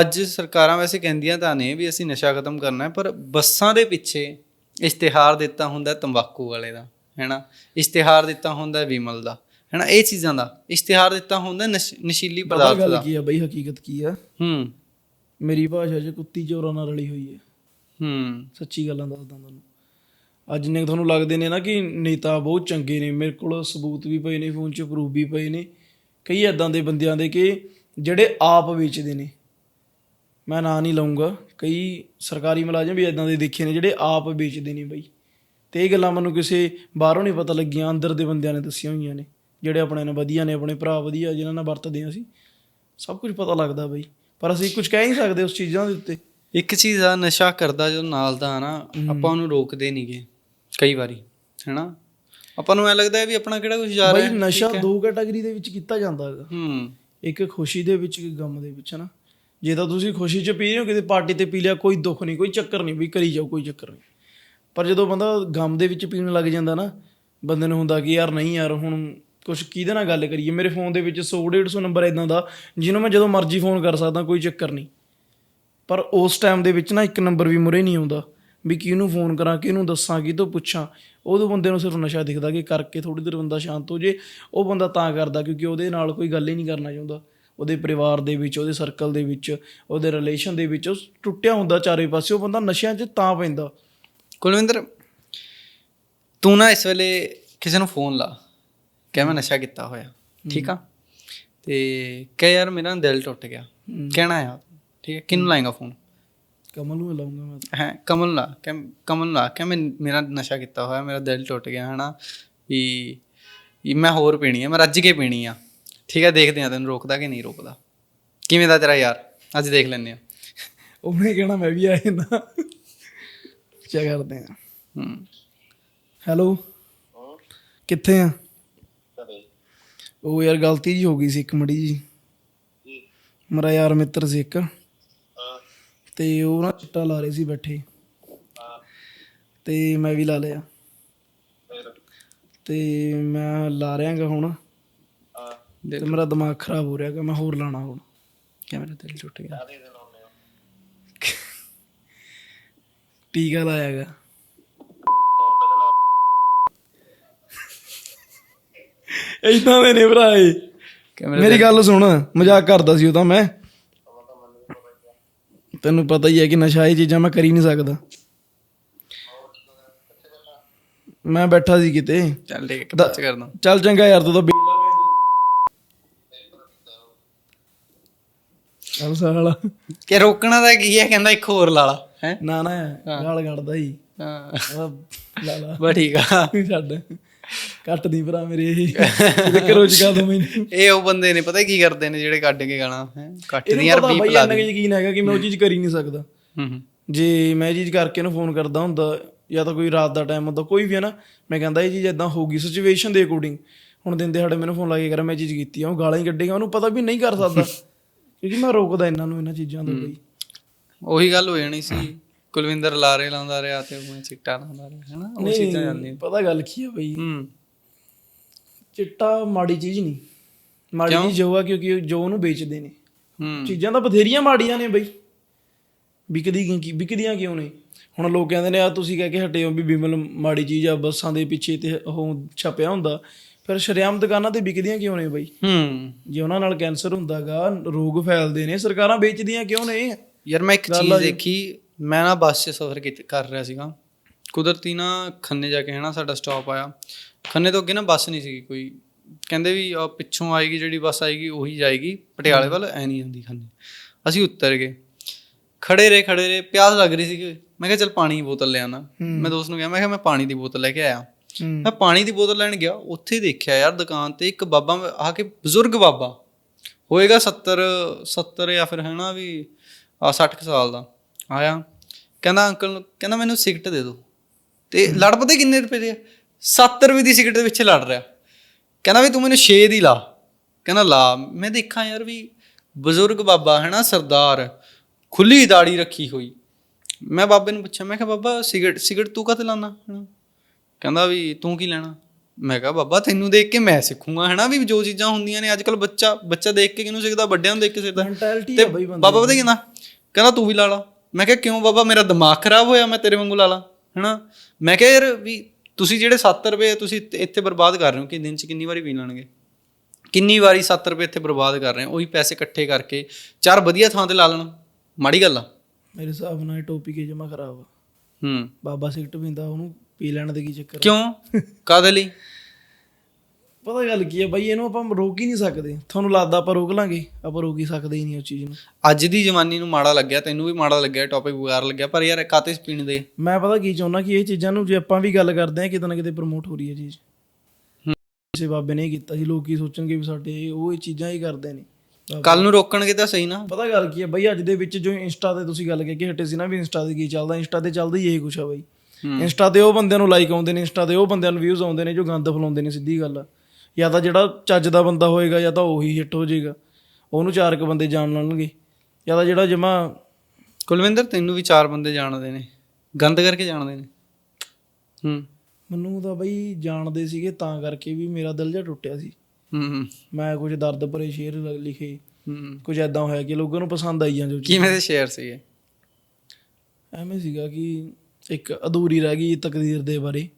ਅੱਜ ਸਰਕਾਰਾਂ ਵੈਸੇ ਕਹਿੰਦੀਆਂ ਤਾਂ ਨੇ ਵੀ ਅਸੀਂ ਨਸ਼ਾ ਖਤਮ ਕਰਨਾ ਹੈ ਪਰ ਬੱਸਾਂ ਦੇ ਪਿੱਛੇ ਇਸ਼ਤਿਹਾਰ ਦਿੱਤਾ ਹੁੰਦਾ ਤੰਬਾਕੂ ਵਾਲੇ ਦਾ ਹੈਨਾ? ਇਸ਼ਤਿਹਾਰ ਦਿੱਤਾ ਹੁੰਦਾ ਵਿਮਲ ਦਾ ਹੈਨਾ? ਇਹ ਚੀਜ਼ਾਂ ਦਾ ਇਸ਼ਤਿਹਾਰ ਦਿੱਤਾ ਹੁੰਦਾ ਨਸ਼- ਨਸ਼ੀਲੀ ਪਦਾਰਥ ਗੱਲ ਦਾ। ਕੀ ਆ ਬਈ ਹਕੀਕਤ ਕੀ ਆ? ਹੂੰ। ਮੇਰੀ ਭਾਸ਼ਾ 'ਚ ਕੁੱਤੀ ਚੋਰਾਂ ਨਾਲ ਰਲੀ ਹੋਈ ਹੈ। ਹੂੰ। ਸੱਚੀ ਗੱਲਾਂ ਦੱਸਦਾ ਤੁਹਾਨੂੰ। ਅੱਜ ਨੇ ਤੁਹਾਨੂੰ ਲੱਗਦੇ ਨੇ ਨਾ ਕਿ ਨੇਤਾ ਬਹੁਤ ਚੰਗੇ ਨੇ ਮੇਰੇ ਕੋਲ ਸਬੂਤ ਵੀ ਪਏ ਨੇ ਫੋਨ 'ਚ ਪ੍ਰੂਫ ਵੀ ਪਏ ਨੇ ਕਈ ਐਦਾਂ ਦੇ ਬੰਦਿਆਂ ਦੇ ਕਿ ਜਿਹੜੇ ਆਪ ਵੇਚਦੇ ਨੇ। ਮੈਂ ਨਾਂ ਨਹੀਂ ਲਊਂਗਾ। ਕਈ ਸਰਕਾਰੀ ਮੁਲਾਜ਼ਮ ਵੀ ਐਦਾਂ ਦੇ ਦੇਖੇ ਨੇ ਜਿਹੜੇ ਆਪ ਵੇਚਦੇ ਨੇ ਬਈ। ਤੇ ਇਹ ਗੱਲਾਂ ਮੈਨੂੰ ਕਿਸੇ ਬਾਹਰੋਂ ਨਹੀਂ ਪਤਾ ਲੱਗੀਆਂ ਅੰਦਰ ਦੇ ਬੰਦਿਆਂ ਨੇ ਦੱਸੀਆਂ ਹੋਈਆਂ ਨੇ ਜਿਹੜੇ ਆਪਣੇ ਨਾਲ ਵਧੀਆ ਨੇ ਆਪਣੇ ਭਰਾ ਵਧੀਆ ਜਿਨ੍ਹਾਂ ਨਾਲ ਵਰਤਦੇ ਹਾਂ ਅਸੀਂ। ਸਭ ਕੁਝ ਪਤਾ ਲੱਗਦਾ ਬਈ। ਪਰ ਅਸੀਂ ਕੁਝ ਕਹਿ ਨਹੀਂ ਸਕਦੇ ਉਸ ਚੀਜ਼ਾਂ ਦੇ ਉੱਤੇ। ਇੱਕ ਚੀਜ਼ ਆ ਨਸ਼ਾ ਕਰਦਾ ਜਦੋਂ ਨਾਲ ਦਾ ਨਾ ਆਪਾਂ ਉਹਨੂੰ ਰੋਕਦੇ ਨਹੀਂਗੇ ਕਈ ਵਾਰੀ ਹੈਨਾ? ਆਪਾਂ ਨੂੰ ਐ ਲੱਗਦਾ ਹੈ ਵੀ ਆਪਣਾ ਕਿਹੜਾ ਕੁਝ ਜਾ ਰਿਹਾ ਬਈ ਹੈ। ਨਸ਼ਾ ਦੋ ਕੈਟਾਗਰੀ ਦੇ ਵਿੱਚ ਕੀਤਾ ਜਾਂਦਾ ਹੈਗਾ। ਹੂੰ। ਇੱਕ ਖੁਸ਼ੀ ਦੇ ਵਿੱਚ ਇੱਕ ਗਮ ਦੇ ਵਿੱਚ ਹਨਾ? ਜੇ ਤਾਂ ਤੁਸੀਂ ਖੁਸ਼ੀ 'ਚ ਪੀ ਰਹੇ ਹੋ, ਕਿਤੇ ਪਾਰਟੀ ਤੇ ਪੀ ਲਿਆ, ਕੋਈ ਦੁੱਖ ਨਹੀਂ, ਕੋਈ ਚੱਕਰ ਨਹੀਂ ਵੀ ਕਰੀ ਜਾਓ, ਕੋਈ ਚੱਕਰ ਨਹੀਂ। ਪਰ ਜਦੋਂ ਬੰਦਾ ਗਮ ਦੇ ਵਿੱਚ ਪੀਣ ਲੱਗ ਜਾਂਦਾ ਨਾ, ਬੰਦੇ ਨੂੰ ਹੁੰਦਾ ਕਿ ਯਾਰ ਨਹੀਂ ਯਾਰ, ਹੁਣ ਕੁਝ ਕਿਹਦੇ ਨਾਲ ਗੱਲ ਕਰੀਏ? ਮੇਰੇ ਫੋਨ ਦੇ ਵਿੱਚ 100 150 ਨੰਬਰ ਇਦਾਂ ਦਾ, ਜਿਹਨੂੰ ਮੈਂ ਜਦੋਂ ਮਰਜ਼ੀ ਫੋਨ ਕਰ ਸਕਦਾ, ਕੋਈ ਚੱਕਰ ਨਹੀਂ। ਪਰ ਉਸ ਟਾਈਮ ਦੇ ਵਿੱਚ ਨਾ ਇੱਕ ਨੰਬਰ ਵੀ ਮੁਰੇ ਨਹੀਂ ਆਉਂਦਾ, ਵੀ ਕਿਹਨੂੰ ਫੋਨ ਕਰਾਂ, ਕਿਹਨੂੰ ਦੱਸਾਂ, ਕਿਹਤੋਂ ਪੁੱਛਾਂ। ਉਦੋਂ ਬੰਦੇ ਨੂੰ ਸਿਰਫ ਨਸ਼ਾ ਦਿਖਦਾ ਕਿ ਕਰਕੇ ਥੋੜੀ ਦੇਰ ਬੰਦਾ ਸ਼ਾਂਤ ਹੋ ਜੇ। ਉਹ ਬੰਦਾ ਤਾਂ ਕਰਦਾ ਕਿਉਂਕਿ ਉਹਦੇ ਨਾਲ ਕੋਈ ਗੱਲ ਹੀ ਨਹੀਂ ਕਰਨਾ ਚਾਹੁੰਦਾ। ਉਹਦੇ ਪਰਿਵਾਰ ਦੇ ਵਿੱਚ ਉਹਦੇ ਸਰਕਲ ਦੇ ਵਿੱਚ ਉਹਦੇ ਰਿਲੇਸ਼ਨ ਦੇ ਵਿੱਚ ਉਹ ਟੁੱਟਿਆ ਹੁੰਦਾ ਚਾਰੇ ਪਾਸੇ ਉਹ ਬੰਦਾ ਨਸ਼ਿਆਂ 'ਚ ਤਾਂ ਪੈਂਦਾ। ਕੁਲਵਿੰਦਰ ਤੂੰ ਨਾ ਇਸ ਵੇਲੇ ਕਿਸੇ ਨੂੰ ਫੋਨ ਲਾ ਕਹਿ ਮੈਂ ਨਸ਼ਾ ਕੀਤਾ ਹੋਇਆ? ਠੀਕ ਆ? ਤੇ ਕਹਿ ਯਾਰ ਮੇਰਾ ਦਿਲ ਟੁੱਟ ਗਿਆ। ਕਹਿਣਾ ਆ ਠੀਕ ਹੈ ਕਿਹਨੂੰ ਲਾਏਗਾ ਫੋਨ ਕਮਲ ਨੂੰ ਲਾਉਂਗਾ ਮੈਂ। ਹੈ ਕਮਲ ਨੂੰ ਲਾ ਕਹਿ ਕਮਲ ਨੂੰ ਲਾ ਕਹਿ ਮੈਂ ਮੇਰਾ ਨਸ਼ਾ ਕੀਤਾ ਹੋਇਆ ਮੇਰਾ ਦਿਲ ਟੁੱਟ ਗਿਆ ਹਨਾ? ਵੀ ਵੀ ਮੈਂ ਹੋਰ ਪੀਣੀ ਆ ਮੈਂ ਰੱਜ ਕੇ ਪੀਣੀ ਆ। ਠੀਕ ਹੈ ਦੇਖਦੇ ਆ ਤੈਨੂੰ ਰੋਕਦਾ ਕਿ ਨਹੀਂ ਰੋਕਦਾ। ਕਿਵੇਂ ਦਾ ਤੇਰਾ ਯਾਰ? ਅੱਜ ਦੇਖ ਲੈਂਦੇ ਆ ਉਹਨੇ ਕਹਿਣਾ ਮੈਂ ਵੀ ਆਏ ਨਾ ਚਾ ਕਰਦੇ ਆ ਹੂੰ। ਹੈਲੋ? ਕਿੱਥੇ ਆ? ਉਹ ਯਾਰ ਗਲਤੀ ਜੀ ਹੋ ਗਈ ਸੀ ਇੱਕ ਮੜੀ ਜੀ ਮੇਰਾ ਯਾਰ ਮਿੱਤਰ ਸੀ ਇੱਕ। ਤੇ ਉਹ ਨਾ ਚਿੱਟਾ ਲਾ ਰਹੇ ਸੀ ਬੈਠੇ। ਤੇ ਮੈਂ ਵੀ ਲਾ ਲਿਆ। ਤੇ ਮੈਂ ਲਾ ਰਿਹਾਗਾ ਹੁਣ। ਤੇ ਮੇਰਾ ਦਿਮਾਗ ਖਰਾਬ ਹੋ ਰਿਹਾ ਕਿ ਮੈਂ ਹੋਰ ਲਾਣਾ ਹੁਣ। ਕਿ ਮੇਰਾ ਦਿਲ ਟੁੱਟ ਗਿਆ। ਟੀਕਾ ਲਾਇਆਗਾ ਇਦਾਂ ਦੇ ਨੇ ਭਰਾ ਇਹ। ਮੇਰਾ ਗੱਲ ਸੁਣ ਮਜ਼ਾਕ ਕਰਦਾ ਸੀ ਉਹ ਤਾਂ ਮੈਂ। ਤੈਨੂੰ ਪਤਾ ਹੀ ਹੈ ਕਿ ਨਸ਼ਾ ਇਹ ਚੀਜ਼ਾਂ ਮੈਂ ਕਰ ਹੀ ਨਹੀਂ ਸਕਦਾ। ਮੈਂ ਬੈਠਾ ਸੀ ਕਿਤੇ। ਚੱਲ ਠੀਕ ਹੈ ਕਰਦਾ ਚੱਲ ਚੰਗਾ ਯਾਰ ਤੂੰ ਤਾਂ ਚੱਲ ਸਾਲਾ। ਕਿ ਰੋਕਣਾ ਦਾ ਕੀ ਹੈ ਕਹਿੰਦਾ ਇੱਕ ਹੋਰ ਲਾ ਲਾ ਹੈ? ਨਾ ਨਾ ਗਾਲ ਕੱਢਦਾ ਹੀ। ਹਾਂ। ਲਾ ਲਾ। ਬਸ ਠੀਕ ਆ। ਛੱਡ। ਕੱਟ ਦੀ ਭਰਾ ਮੇਰੇ ਇਹ। ਘਰੋਂ ਚਕਾ ਦੋ ਮੈਨੂੰ ਇਹ ਉਹ ਬੰਦੇ ਨੇ ਪਤਾ ਕੀ ਕਰਦੇ ਨੇ ਜਿਹੜੇ ਕੱਢ ਕੇ ਗਾਣਾ ਹੈ? ਕੱਟ ਦੀ ਯਾਰ ਬੀਪ ਲਾ ਦੇ ਯਕੀਨ ਹੈਗਾ ਕਿ ਮੈਂ ਉਹ ਚੀਜ਼ ਕਰ ਹੀ ਨਹੀਂ ਸਕਦਾ। ਹੂੰ ਹੂੰ। ਜੇ ਮੈਂ ਇਹ ਚੀਜ਼ ਕਰਕੇ ਇਹਨੂੰ ਫੋਨ ਕਰਦਾ ਹੁੰਦਾ ਜਾਂ ਤਾਂ ਕੋਈ ਰਾਤ ਦਾ ਟਾਈਮ ਹੁੰਦਾ ਕੋਈ ਵੀ ਹੈ ਨਾ ਮੈਂ ਕਹਿੰਦਾ ਇਹ ਚੀਜ਼ ਇਦਾਂ ਹੋਊਗੀ ਸਿਚੁਏਸ਼ਨ ਦੇ ਅਕੋਰਡਿੰਗ ਹੁਣ ਦਿਨ ਦਿਹਾੜੇ ਮੈਨੂੰ ਫੋਨ ਲਾ ਕੇ ਕਰ ਮੈਂ ਚੀਜ਼ ਕੀਤੀ ਆ ਉਹ ਗਾਲਾਂ ਹੀ ਕੱਢੇਗਾ ਉਹਨੂੰ ਪਤਾ ਵੀ ਨਹੀਂ ਕਰ ਸਕਦਾ। ਕਿਉਂਕਿ ਮੈਂ ਰੋਕਦਾ ਇਹਨਾਂ ਨੂੰ ਇਹਨਾਂ ਚੀਜ਼ਾਂ ਤੋਂ ਬਈ। ਉਹੀ ਗੱਲ ਹੋ ਜਾਣੀ ਸੀ। ਕੁਲਵਿੰਦਰ ਲਾਰੇ ਲਾਉਂਦਾ ਰਿਹਾ ਤੇ ਉਹ ਚਿੱਟਾ ਲਾਉਂਦਾ ਰਿਹਾ ਹੈਨਾ? ਉਹ ਚੀਜ਼ਾਂ ਜਾਂਦੀਆਂ। ਪਤਾ ਗੱਲ ਕੀ ਆ ਬਈ? ਹੂੰ। ਚਿੱਟਾ ਮਾੜੀ ਚੀਜ਼ ਨਹੀਂ। ਮਾੜੀ ਚੀਜ਼ ਆ ਕਿਉਂਕਿ ਜੋ ਉਹਨੂੰ ਵੇਚਦੇ ਨੇ। ਹੂੰ। ਚੀਜ਼ਾਂ ਤਾਂ ਬਥੇਰੀਆਂ ਮਾੜੀਆਂ ਨੇ ਬਈ। ਵਿਕਦੀ ਕੀ ਵਿਕਦੀਆਂ ਕਿਉਂ ਨੇ? ਹੁਣ ਲੋਕ ਕਹਿੰਦੇ ਨੇ ਆ ਤੁਸੀਂ ਕਹਿ ਕੇ ਹਟੇ ਹੋ ਵੀ ਬਿਮਲ ਮਾੜੀ ਚੀਜ਼ ਆ ਬੱਸਾਂ ਦੇ ਪਿੱਛੇ ਤੇ ਉਹ ਛਪਿਆ ਹੁੰਦਾ। ਫਿਰ ਸ਼ਰੇਆਮ ਦੁਕਾਨਾਂ ਤੇ ਵਿਕਦੀਆਂ ਕਿਉਂ ਨੇ ਬਈ? ਹੂੰ। ਜੇ ਉਹਨਾਂ ਨਾਲ ਕੈਂਸਰ ਹੁੰਦਾਗਾ ਰੋਗ ਫੈਲਦੇ ਨੇ ਸਰਕਾਰਾਂ ਵੇਚਦੀਆਂ ਕਿਉਂ ਨੇ? ਯਾਰ ਮੈਂ ਇੱਕ ਚੀਜ਼ ਦੇਖੀ ਮੈਂ ਨਾ ਬੱਸ 'ਚ ਸਫ਼ਰ ਕਰ ਰਿਹਾ ਸੀਗਾ। ਕੁਦਰਤੀ ਨਾ ਖੰਨੇ ਜਾ ਕੇ ਹੈ ਨਾ ਸਾਡਾ ਸਟਾਪ ਆਇਆ। ਖੰਨੇ ਤੋਂ ਅੱਗੇ ਨਾ ਬੱਸ ਨਹੀਂ ਸੀਗੀ ਕੋਈ। ਕਹਿੰਦੇ ਵੀ ਪਿੱਛੋਂ ਆਏਗੀ ਜਿਹੜੀ ਬੱਸ ਆਏਗੀ ਉਹੀ ਜਾਏਗੀ। ਪਟਿਆਲੇ ਵੱਲ ਐ ਨਹੀਂ ਜਾਂਦੀ ਖੰਨੇ। ਅਸੀਂ ਉੱਤਰ ਗਏ। ਖੜੇ ਰਹੇ ਖੜੇ ਰਹੇ ਪਿਆਸ ਲੱਗ ਰਹੀ ਸੀ ਮੈਂ ਕਿਹਾ ਚੱਲ ਪਾਣੀ ਦੀ ਬੋਤਲ ਲੈ ਆਣਾ ਮੈਂ ਦੋਸਤ ਨੂੰ ਕਿਹਾ ਮੈਂ ਕਿਹਾ ਮੈਂ ਪਾਣੀ ਦੀ ਬੋਤਲ ਲੈ ਕੇ ਆਇਆ। ਮੈਂ ਪਾਣੀ ਦੀ ਬੋਤਲ ਲੈਣ ਗਿਆ ਉੱਥੇ ਦੇਖਿਆ ਯਾਰ ਦੁਕਾਨ ਤੇ ਇੱਕ ਬਾਬਾ ਆ ਕੇ ਬਜ਼ੁਰਗ ਬਾਬਾ। ਹੋਏਗਾ 70 70 ਜਾਂ ਫਿਰ ਹੈਨਾ ਵੀ ਆ 60 ਕੁ ਸਾਲ ਦਾ। ਆਇਆ ਕਹਿੰਦਾ ਅੰਕਲ ਨੂੰ ਕਹਿੰਦਾ ਮੈਨੂੰ ਸਿਗਰਟ ਦੇ ਦਿਓ ਤੇ ਲੜ ਪਤਾ ਕਿੰਨੇ ਰੁਪਏ ਦੇ 70 ਰੁਪਏ ਦੀ ਸਿਗਰਟ ਦੇ ਪਿੱਛੇ ਲੜ ਰਿਹਾ। ਕਹਿੰਦਾ ਵੀ ਤੂੰ ਮੈਨੂੰ 6 ਦੀ ਲਾ। ਕਹਿੰਦਾ ਲਾ। ਮੈਂ ਦੇਖਾਂ ਯਾਰ ਵੀ ਬਜ਼ੁਰਗ ਬਾਬਾ ਹੈ ਨਾ ਸਰਦਾਰ ਖੁੱਲੀ ਦਾੜੀ ਰੱਖੀ ਹੋਈ। ਮੈਂ ਬਾਬੇ ਨੂੰ ਪੁੱਛਿਆ ਮੈਂ ਕਿਹਾ ਬਾਬਾ ਸਿਗਰਟ ਸਿਗਰਟ ਤੂੰ ਲਾਉਂਦਾ? ਹਨਾ। ਕਹਿੰਦਾ ਵੀ ਤੂੰ ਕੀ ਲੈਣਾ? ਮੈਂ ਕਿਹਾ ਬਾਬਾ ਤੈਨੂੰ ਦੇਖ ਕੇ ਮੈਂ ਸਿੱਖੂੰਗਾ ਹਨਾ? ਵੀ ਜੋ ਚੀਜ਼ਾਂ ਹੁੰਦੀਆਂ ਨੇ ਅੱਜ ਕੱਲ ਬੱਚਾ ਬੱਚਾ ਦੇਖ ਕੇ ਕਿਹਨੂੰ ਸਿੱਖਦਾ? ਵੱਡਿਆਂ ਨੂੰ ਦੇਖ ਕੇ ਸਿੱਖਦਾ। ਮੈਂਟੈਲਿਟੀ ਬਈ ਬੰਦੇ ਬਾਬਾ ਪਤਾ ਕੀ ਕਹਿੰਦਾ ਕਹਿੰਦਾ ਤੂੰ ਵੀ ਲਾ ਲਾ। ਮੈਂ ਕਿਹਾ ਕਿਉਂ ਬਾਬਾ? ਮੇਰਾ ਦਿਮਾਗ ਖਰਾਬ ਹੋਇਆ ਮੈਂ ਤੇਰੇ ਵਾਂਗੂ ਲਾ ਲਾ ਹਨਾ? ਮੈਂ ਕਿਹਾ ਯਾਰ ਵੀ ਤੁਸੀਂ ਜਿਹੜੇ 7 ਰੁਪਏ ਤੁਸੀਂ ਇੱਥੇ- ਬਰਬਾਦ ਕਰ ਰਹੇ ਹੋ ਕਿ ਦਿਨ 'ਚ ਕਿੰਨੀ ਵਾਰੀ ਪੀ ਲੈਣਗੇ? ਕਿੰਨੀ ਵਾਰੀ 7 ਰੁਪਏ ਇੱਥੇ ਬਰਬਾਦ ਕਰ ਰਹੇ ਹੋ? ਉਹੀ ਪੈਸੇ ਇਕੱਠੇ ਕਰਕੇ ਚਾਰ ਵਧੀਆ ਥਾਂ ਤੇ ਲਾ ਲੈਣ। ਮਾੜੀ ਗੱਲ ਆ। ਮੇਰੇ ਹਿਸਾਬ ਨਾਲ ਇਹ ਟੋਪਿਕ ਹੀ ਜਮਾ ਖਰਾਬ ਆ। ਹੂੰ। ਬਾਬਾ ਸਿਗਰਟ ਪੀਂਦਾ ਉਹਨੂੰ ਪੀ ਲੈਣ ਦੇ ਕੀ ਚੱਕਰ ਆ? ਕਿਉਂ? ਕਾਦੇ ਲਈ? ਪਤਾ ਗੱਲ ਕੀ ਹੈ ਬਾਈ ਇਹਨੂੰ ਆਪਾਂ ਰੋਕ ਹੀ ਨਹੀਂ ਸਕਦੇ। ਤੁਹਾਨੂੰ ਲੱਗਦਾ ਆਪਾਂ ਰੋਕ ਲਾਂਗੇ? ਆਪਾਂ ਰੋਕ ਹੀ ਸਕਦੇ ਹੀ ਨਹੀਂ ਉਸ ਚੀਜ਼ ਨੂੰ। ਅੱਜ ਦੀ ਜਵਾਨੀ ਨੂੰ ਮਾੜਾ ਲੱਗਿਆ ਤੈਨੂੰ ਵੀ ਮਾੜਾ ਲੱਗਿਆ ਟੌਪਿਕ ਬੁਗਾਰ ਲੱਗਿਆ ਪਰ ਯਾਰ ਕਾਤੇ ਪੀਣ ਦੇ? ਮੈਂ ਪਤਾ ਕੀ ਚਾਹੁੰਦਾ ਕਿ ਇਹ ਚੀਜ਼ਾਂ ਨੂੰ ਜੇ ਆਪਾਂ ਵੀ ਗੱਲ ਕਰਦੇ ਆ ਕਿਤੇ ਨਾ ਕਿਤੇ ਪ੍ਰਮੋਟ ਹੋ ਰਹੀ ਹੈ ਚੀਜ਼। ਹੂੰ। ਕਿਸੇ ਬਾਬੇ ਨੇ ਕੀਤਾ ਸੀ ਲੋਕ ਕੀ ਸੋਚਣਗੇ ਵੀ ਸਾਡੇ ਉਹ ਇਹ ਚੀਜ਼ਾਂ ਹੀ ਕਰਦੇ ਨੇ। ਕੱਲ ਨੂੰ ਰੋਕਣਗੇ ਤਾਂ ਸਹੀ ਨਾ? ਪਤਾ ਗੱਲ ਕੀ ਹੈ ਬਈ ਅੱਜ ਦੇ ਵਿੱਚ ਜੋ ਇੰਸਟਾ ਤੇ ਤੁਸੀਂ ਗੱਲ ਕਹਿ ਕੇ ਹਟੇ ਸੀ ਨਾ ਵੀ ਇੰਸਟਾ ਤੇ ਕੀ ਚੱਲਦਾ ਇੰਸਟਾ ਤੇ ਚੱਲਦਾ ਹੀ ਇਹ ਕੁਛ ਆ ਬਈ। ਹੂੰ। ਇੰਸਟਾ ਤੇ ਉਹ ਬੰਦਿਆਂ ਨੂੰ ਲਾਈਕ ਆਉਂਦੇ ਨੇ ਇੰਸਟਾ ਤੇ ਉਹ ਬੰਦਿਆਂ ਨੂੰ ਵਿਊਜ਼ ਆਉਂਦੇ ਨੇ ਜੋ ਗੰਦ ਫਲਾਉਂਦੇ ਨੇ ਸਿੱਧੀ ਗੱਲ ਆ। ਜਾਂ ਤਾਂ ਜਿਹੜਾ ਚੱਜ ਦਾ ਬੰਦਾ ਹੋਏਗਾ ਜਾਂ ਤਾਂ ਉਹੀ ਹਿੱਟ ਹੋ ਜਾਏਗਾ। ਉਹਨੂੰ ਚਾਰ ਕੁ ਬੰਦੇ ਜਾਣ ਲੈਣਗੇ। ਜਾਂ ਤਾਂ ਜਿਹੜਾ ਜਮਾ ਕੁਲਵਿੰਦਰ ਤੈਨੂੰ ਵੀ ਚਾਰ ਬੰਦੇ ਜਾਣਦੇ ਨੇ। ਗੰਦ ਕਰਕੇ ਜਾਣਦੇ ਨੇ। ਹੂੰ। ਮੈਨੂੰ ਤਾਂ ਬਈ ਜਾਣਦੇ ਸੀਗੇ ਤਾਂ ਕਰਕੇ ਵੀ ਮੇਰਾ ਦਿਲ ਜਿਹਾ ਟੁੱਟਿਆ ਸੀ। ਹੂੰ ਮੈਂ ਕੁਝ ਦਰਦ ਭਰੇ ਸ਼ੇਰ ਲਿਖੇ। ਹੂੰ। ਕੁਝ ਐਦਾਂ ਹੋਇਆ ਕਿ ਲੋਕਾਂ ਨੂੰ ਪਸੰਦ ਆਈ ਜਾਂ ਜੋ ਕਿਵੇਂ ਦੇ ਸ਼ੇਅਰ ਸੀਗੇ? ਐਵੇਂ ਸੀਗਾ ਕਿ ਇੱਕ ਅਧੂਰੀ ਰਹਿ ਗਈ ਤਕਦੀਰ ਦੇ ਬਾਰੇ।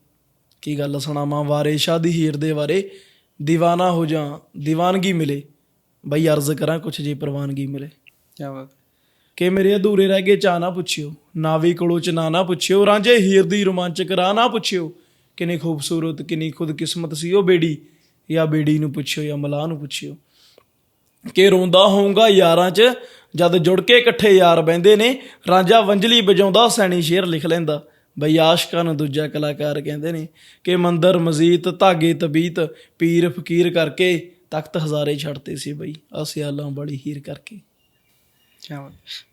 ਕੀ ਗੱਲ ਸੁਣਾਵਾਂ? ਵਾਰੇ ਸ਼ਾਹ ਦੀ ਹੀਰ ਦੇ ਬਾਰੇ। دیਵਾਨਾ ਹੋ ਜਾ دیਵਾਨਗੀ ਮਿਲੇ। ਬਈ ਅਰਜ਼ ਕਰਾਂ ਕੁਛ ਜੇ ਪ੍ਰਵਾਨਗੀ ਮਿਲੇ। ਕੀ ਬਾਤ ਕਿ ਮੇਰੇ ਅਧੂਰੇ ਰਹਿ ਗਏ ਚਾ ਨਾ ਪੁੱਛਿਓ। ਨਾਵੀ ਕੋਲੋਂ ਚ ਨਾ ਨਾ ਪੁੱਛਿਓ। ਰਾਂਝੇ ਹੀਰ ਦੀ ਰੋਮਾਂਚਕ ਰਾ ਨਾ ਪੁੱਛਿਓ। ਕਿੰਨੀ ਖੂਬਸੂਰਤ ਕਿੰਨੀ ਖੁਦ ਕਿਸਮਤ ਸੀ ਉਹ ਬੇੜੀ। ਜਾਂ ਬੇੜੀ ਨੂੰ ਪੁੱਛਿਓ ਜਾਂ ਮਲਾਹ ਨੂੰ ਪੁੱਛਿਓ। ਕਿ ਰੋਂਦਾ ਹੋਊਗਾ ਯਾਰਾਂ 'ਚ ਜਦ ਜੁੜ ਕੇ ਇਕੱਠੇ ਯਾਰ ਬਹਿੰਦੇ ਨੇ ਰਾਂਝਾ ਵੰਜਲੀ ਵਜਾਉਂਦਾ ਸੈਣੀ ਸ਼ੇਰ ਲਿਖ ਲੈਂਦਾ। ਬਈ ਆਸ਼ਕਾਂ ਨੂੰ ਦੂਜਾ ਕਲਾਕਾਰ ਕਹਿੰਦੇ ਨੇ ਕਿ ਮੰਦਰ ਮਜ਼ੀਦ ਧਾਗੇ ਤਬੀਤ ਪੀਰ ਫਕੀਰ ਕਰਕੇ ਤਖਤ ਹਜ਼ਾਰੇ ਛੱਡਦੇ ਸੀ ਬਈ ਆ ਸਿਆਲਾਂ ਬੜੀ ਹੀਰ ਕਰਕੇ।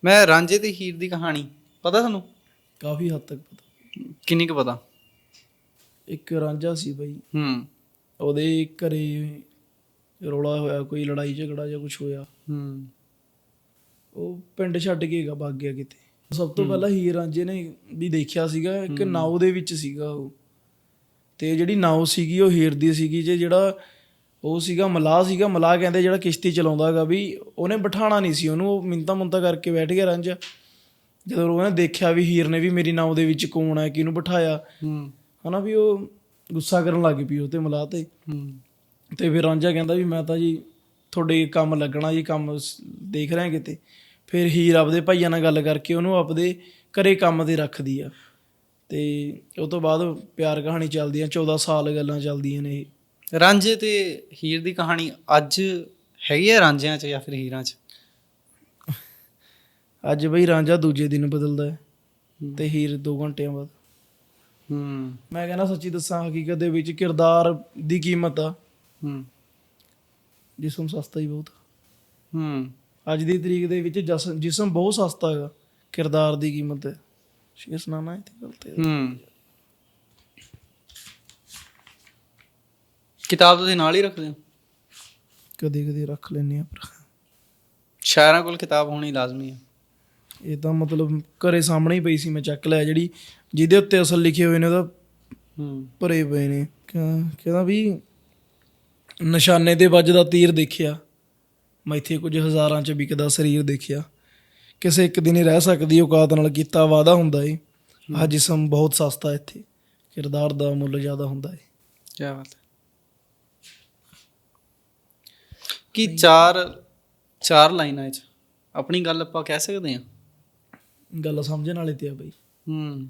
ਮੈਂ ਰਾਂਝੇ ਤੇ ਹੀਰ ਦੀ ਕਹਾਣੀ ਪਤਾ ਤੁਹਾਨੂੰ? ਕਾਫੀ ਹੱਦ ਤੱਕ ਪਤਾ। ਕਿੰਨੀ ਕੁ ਪਤਾ? ਇੱਕ ਰਾਂਝਾ ਸੀ ਬਈ। ਹੂੰ। ਉਹਦੇ ਘਰੇ ਰੌਲਾ ਹੋਇਆ ਕੋਈ ਲੜਾਈ ਝਗੜਾ ਜਾਂ ਕੁਝ ਹੋਇਆ। ਹੂੰ। ਉਹ ਪਿੰਡ ਛੱਡ ਕੇ ਗਾ ਭੱਗ ਗਿਆ ਕਿਤੇ। ਸਭ ਤੋਂ ਪਹਿਲਾਂ ਹੀਰ ਰਾਂਝੇ ਨੇ ਵੀ ਦੇਖਿਆ ਸੀਗਾ ਇੱਕ ਨਾਉ ਦੇ ਵਿੱਚ ਸੀਗਾ ਉਹ। ਤੇ ਜਿਹੜੀ ਨਾਉ ਸੀਗੀ ਉਹ ਹੀਰ ਦੀ ਸੀਗੀ ਜੇ ਜਿਹੜਾ ਉਹ ਸੀਗਾ ਮਲਾਹ ਸੀਗਾ ਮਲਾਹ ਕਹਿੰਦੇ ਜਿਹੜਾ ਕਿਸ਼ਤੀ ਚਲਾਉਂਦਾਗਾ ਵੀ ਉਹਨੇ ਬਿਠਾਣਾ ਨਹੀਂ ਸੀ ਉਹਨੂੰ ਉਹ ਮਿੰਤਾ ਮੁੰਤਾ ਕਰਕੇ ਬੈਠ ਗਿਆ ਰਾਂਝਾ। ਜਦੋਂ ਉਹਨੇ ਦੇਖਿਆ ਵੀ ਹੀਰ ਨੇ ਵੀ ਮੇਰੀ ਨਾਉ ਦੇ ਵਿੱਚ ਕੌਣ ਹੈ ਕਿਹਨੂੰ ਬਿਠਾਇਆ। ਹੂੰ। ਹਨਾ ਵੀ ਉਹ ਗੁੱਸਾ ਕਰਨ ਲੱਗ ਪਈ ਉਹ ਤੇ ਮਲਾਹ ਤੇ। ਤੇ ਫਿਰ ਰਾਂਝਾ ਕਹਿੰਦਾ ਵੀ ਮੈਂ ਤਾਂ ਜੀ ਤੁਹਾਡੇ ਕੰਮ ਲੱਗਣਾ ਜੀ ਕੰਮ ਦੇਖ ਰਿਹਾ ਕਿਤੇ। ਫਿਰ ਹੀਰ ਆਪਦੇ ਭਾਈਆਂ ਨਾਲ ਗੱਲ ਕਰਕੇ ਉਹਨੂੰ ਆਪਦੇ ਘਰੇ ਕੰਮ ਤੇ ਰੱਖਦੀ ਆ। ਤੇ ਉਹ ਤੋਂ ਬਾਅਦ ਪਿਆਰ ਕਹਾਣੀ ਚੱਲਦੀ ਆ 14 ਸਾਲ ਗੱਲਾਂ ਚੱਲਦੀਆਂ ਨੇ ਇਹ। ਰਾਂਝੇ ਤੇ ਹੀਰ ਦੀ ਕਹਾਣੀ ਅੱਜ ਹੈਗੀ ਹੈ ਰਾਂਝਿਆਂ 'ਚ ਜਾਂ ਫਿਰ ਹੀਰਾਂ 'ਚ? ਅੱਜ ਬਈ ਰਾਂਝਾ ਦੂਜੇ ਦਿਨ ਬਦਲਦਾ ਹੈ ਤੇ ਹੀਰ 2 ਘੰਟਿਆਂ ਬਾਅਦ। ਹੂੰ। ਮੈਂ ਕਹਿੰਦਾ ਸੱਚੀ ਦੱਸਾਂ ਹਕੀਕਤ ਦੇ ਵਿੱਚ ਕਿਰਦਾਰ ਦੀ ਕੀਮਤ ਆ। ਹੂੰ। ਜਿਸਮ ਸਸਤਾ ਹੀ ਬਹੁਤ ਆ। ਹੂੰ। ਅੱਜ ਦੀ ਤਰੀਕ ਦੇ ਵਿੱਚ ਜਸ- ਜਿਸਮ ਬਹੁਤ ਸਸਤਾ ਹੈਗਾ ਕਿਰਦਾਰ ਦੀ ਕੀਮਤ ਹੈ। ਸ਼ੇਰ ਸੁਣਾਣਾ ਇੱਥੇ ਗੱਲ ਤੇ ਹੂੰ। ਕਿਤਾਬ ਤੁਸੀਂ ਨਾਲ ਹੀ ਰੱਖਦੇ ਹੋ? ਕਦੇ ਕਦੇ ਰੱਖ ਲੈਨੇ ਆ ਪਰ। ਸ਼ਾਇਰਾਂ ਕੋਲ ਕਿਤਾਬ ਹੋਣੀ ਲਾਜ਼ਮੀ ਹੈ। ਇਹ ਤਾਂ ਮਤਲਬ ਘਰੇ ਸਾਹਮਣੇ ਹੀ ਪਈ ਸੀ ਮੈਂ ਚੱਕ ਲਿਆ ਜਿਹੜੀ ਜਿਹਦੇ ਉੱਤੇ ਅਸਲ ਲਿਖੇ ਹੋਏ ਨੇ ਉਹਦਾ ਹੂੰ। ਭਰੇ ਪਏ ਨੇ। ਕਿਆ- ਕਹਿੰਦਾ ਵੀ? ਨਿਸ਼ਾਨੇ ਤੇ ਵੱਜਦਾ ਤੀਰ ਦੇਖਿਆ। ਮੈਥੇ ਕੁਝ ਹਜ਼ਾਰਾਂ ਚ ਵਿਕਦਾ ਸਰੀਰ ਦੇਖਿਆ। ਕਿਸੇ ਇੱਕ ਦਿਨ ਹੀ ਰਹਿ ਸਕਦੀ ਔਕਾਤ ਨਾਲ ਕੀਤਾ ਵਾਦਾ ਹੁੰਦਾ ਏ। ਆ ਜਿਸਮ ਬਹੁਤ ਸਸਤਾ ਇੱਥੇ। ਕਿਰਦਾਰ ਦਾ ਮੁੱਲ ਜ਼ਿਆਦਾ ਹੁੰਦਾ ਏ। ਕੀ ਬਾਤ ਹੈ। ਕੀ ਚਾਰ ਚਾਰ ਲਾਈਨਾਂ 'ਚ ਆਪਣੀ ਗੱਲ ਆਪਾਂ ਕਹਿ ਸਕਦੇ ਹਾਂ? ਗੱਲ ਸਮਝਣ ਵਾਲੇ ਤੇ ਆ ਬਈ। ਹੂੰ।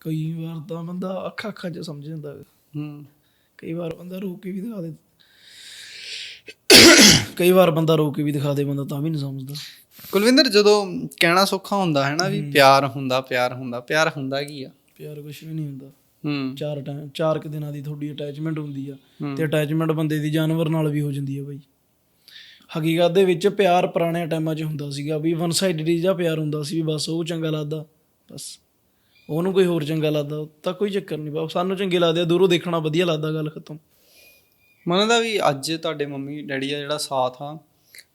ਕਈ ਵਾਰ ਤਾਂ ਬੰਦਾ ਅੱਖਾਂ ਅੱਖਾਂ 'ਚ ਸਮਝ ਜਾਂਦਾ। ਹੂੰ। ਕਈ ਵਾਰ ਬੰਦਾ ਰੋ ਕੇ ਵੀ ਦਿਖਾ ਦੇ ਕਈ ਵਾਰ ਬੰਦਾ ਰੋ ਕੇ ਵੀ ਦਿਖਾ ਦੇ ਬੰਦਾ ਤਾਂ ਵੀ ਨਹੀਂ ਸਮਝਦਾ। ਕੁਲਵਿੰਦਰ ਜਦੋਂ ਕਹਿਣਾ ਸੌਖਾ ਹੁੰਦਾ ਹੈ ਨਾ ਵੀ ਪਿਆਰ ਹੁੰਦਾ ਪਿਆਰ ਹੁੰਦਾ ਪਿਆਰ ਹੁੰਦਾ ਕੀ ਆ? ਪਿਆਰ ਕੁਝ ਵੀ ਨਹੀਂ ਹੁੰਦਾ। ਹੂੰ। ਚਾਰ ਟਾਈਮ ਚਾਰ ਕੁ ਦਿਨਾਂ ਦੀ ਤੁਹਾਡੀ ਅਟੈਚਮੈਂਟ ਹੁੰਦੀ ਆ ਹੂੰ। ਤੇ ਅਟੈਚਮੈਂਟ ਬੰਦੇ ਦੀ ਜਾਨਵਰ ਨਾਲ ਵੀ ਹੋ ਜਾਂਦੀ ਆ ਬਾਈ। ਹਕੀਕਤ ਦੇ ਵਿੱਚ ਪਿਆਰ ਪੁਰਾਣੇ ਟਾਈਮਾਂ 'ਚ ਹੁੰਦਾ ਸੀਗਾ ਵੀ ਵਨ ਸਾਈਡਡ ਜਿਹਾ ਪਿਆਰ ਹੁੰਦਾ ਸੀ ਵੀ ਬਸ ਉਹ ਚੰਗਾ ਲੱਗਦਾ ਬਸ। ਉਹਨੂੰ ਕੋਈ ਹੋਰ ਚੰਗਾ ਲੱਗਦਾ ਤਾਂ ਕੋਈ ਚੱਕਰ ਨਹੀਂ ਬਾ ਸਾਨੂੰ ਚੰਗੇ ਲੱਗਦੇ ਆ ਦੂਰੋਂ ਦੇਖਣਾ ਵਧੀਆ ਲੱਗਦਾ ਗੱਲ ਖਤਮ। ਮੰਨਦਾ ਵੀ ਅੱਜ ਤੁਹਾਡੇ ਮੰਮੀ ਡੈਡੀ ਦਾ ਜਿਹੜਾ ਸਾਥ ਆ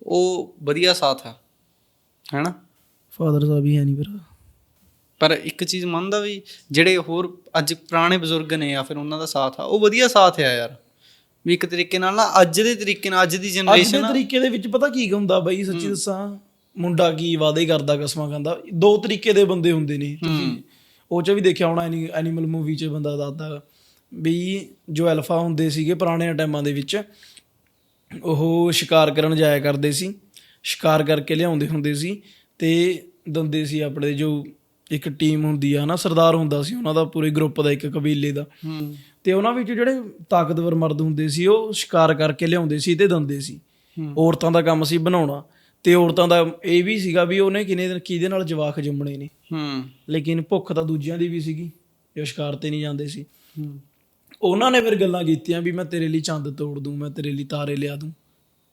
ਉਹ ਵਧੀਆ ਸਾਥ ਆ ਹੈਨਾ? ਫਾਦਰ ਸਾਹਿਬ ਹੀ ਹੈ ਨਹੀਂ ਫਿਰ ਪਰ ਇੱਕ ਚੀਜ਼ ਮੰਨਦਾ ਵੀ ਜਿਹੜੇ ਹੋਰ ਅੱਜ ਪੁਰਾਣੇ ਬਜ਼ੁਰਗ ਨੇ ਜਾਂ ਫਿਰ ਉਹਨਾਂ ਦਾ ਸਾਥ ਆ ਉਹ ਵਧੀਆ ਸਾਥ ਆ ਯਾਰ। ਵੀ ਇੱਕ ਤਰੀਕੇ ਨਾਲ ਨਾ ਅੱਜ ਦੇ ਤਰੀਕੇ ਨਾਲ ਅੱਜ ਦੀ ਅੱਜ ਦੇ ਜਨਰੇਸ਼ਨ ਤਰੀਕੇ ਦੇ ਵਿੱਚ ਪਤਾ ਕੀ ਹੁੰਦਾ ਬਾਈ ਸੱਚੀ ਦੱਸਾਂ ਮੁੰਡਾ ਕੀ ਵਾਅਦੇ ਕਰਦਾ ਕਸਮਾਂ ਖਾਂਦਾ ਦੋ ਤਰੀਕੇ ਦੇ ਬੰਦੇ ਹੁੰਦੇ ਨੇ। ਤੁਸੀਂ ਉਹ ਚ ਵੀ ਦੇਖਿਆ ਹੋਣਾ ਐਨੀਮਲ ਮੂਵੀ ਚ ਬੰਦਾ ਦੱਸਦਾ ਵੀ ਜੋ ਅਲਫਾ ਹੁੰਦੇ ਸੀਗੇ ਪੁਰਾਣੇ ਟਾਈਮਾਂ ਦੇ ਵਿੱਚ ਉਹ ਸ਼ਿਕਾਰ ਕਰਨ ਜਾਇਆ ਕਰਦੇ ਸੀ ਸ਼ਿਕਾਰ ਕਰਕੇ ਲਿਆਉਂਦੇ ਹੁੰਦੇ ਸੀ ਤੇ ਦੰਦੇ ਸੀ ਆਪਣੇ ਜੋ ਇੱਕ ਟੀਮ ਹੁੰਦੀ ਆ ਨਾ ਸਰਦਾਰ ਹੁੰਦਾ ਸੀ ਉਹਨਾਂ ਦਾ ਪੂਰੇ ਗਰੁੱਪ ਦਾ ਇੱਕ ਕਬੀਲੇ ਦਾ। ਤੇ ਉਹਨਾਂ ਵਿੱਚ ਜਿਹੜੇ ਤਾਕਤਵਰ ਮਰਦ ਹੁੰਦੇ ਸੀ ਉਹ ਸ਼ਿਕਾਰ ਕਰਕੇ ਲਿਆਉਂਦੇ ਸੀ ਤੇ ਦੰਦੇ ਸੀ। ਔਰਤਾਂ ਦਾ ਕੰਮ ਸੀ ਬਣਾਉਣਾ। ਤੇ ਔਰਤਾਂ ਦਾ ਇਹ ਵੀ ਸੀਗਾ ਵੀ ਉਹਨੇ ਕਿਨੇ ਕਿਹਦੇ ਨਾਲ ਜਵਾਕ ਜੰਮਣੇ ਨੇ। ਹੂੰ। ਲੇਕਿਨ ਭੁੱਖ ਤਾਂ ਦੂਜਿਆਂ ਦੀ ਵੀ ਸੀਗੀ ਜੋ ਸ਼ਿਕਾਰ ਤੇ ਨਹੀਂ ਜਾਂਦੇ ਸੀ। ਉਹਨਾਂ ਨੇ ਫਿਰ ਗੱਲਾਂ ਕੀਤੀਆਂ ਵੀ ਮੈਂ ਤੇਰੇ ਲਈ ਚੰਦ ਤੋੜ ਦੂੰ ਮੈਂ ਤੇਰੇ ਲਈ ਤਾਰੇ ਲਿਆ ਦੂੰ।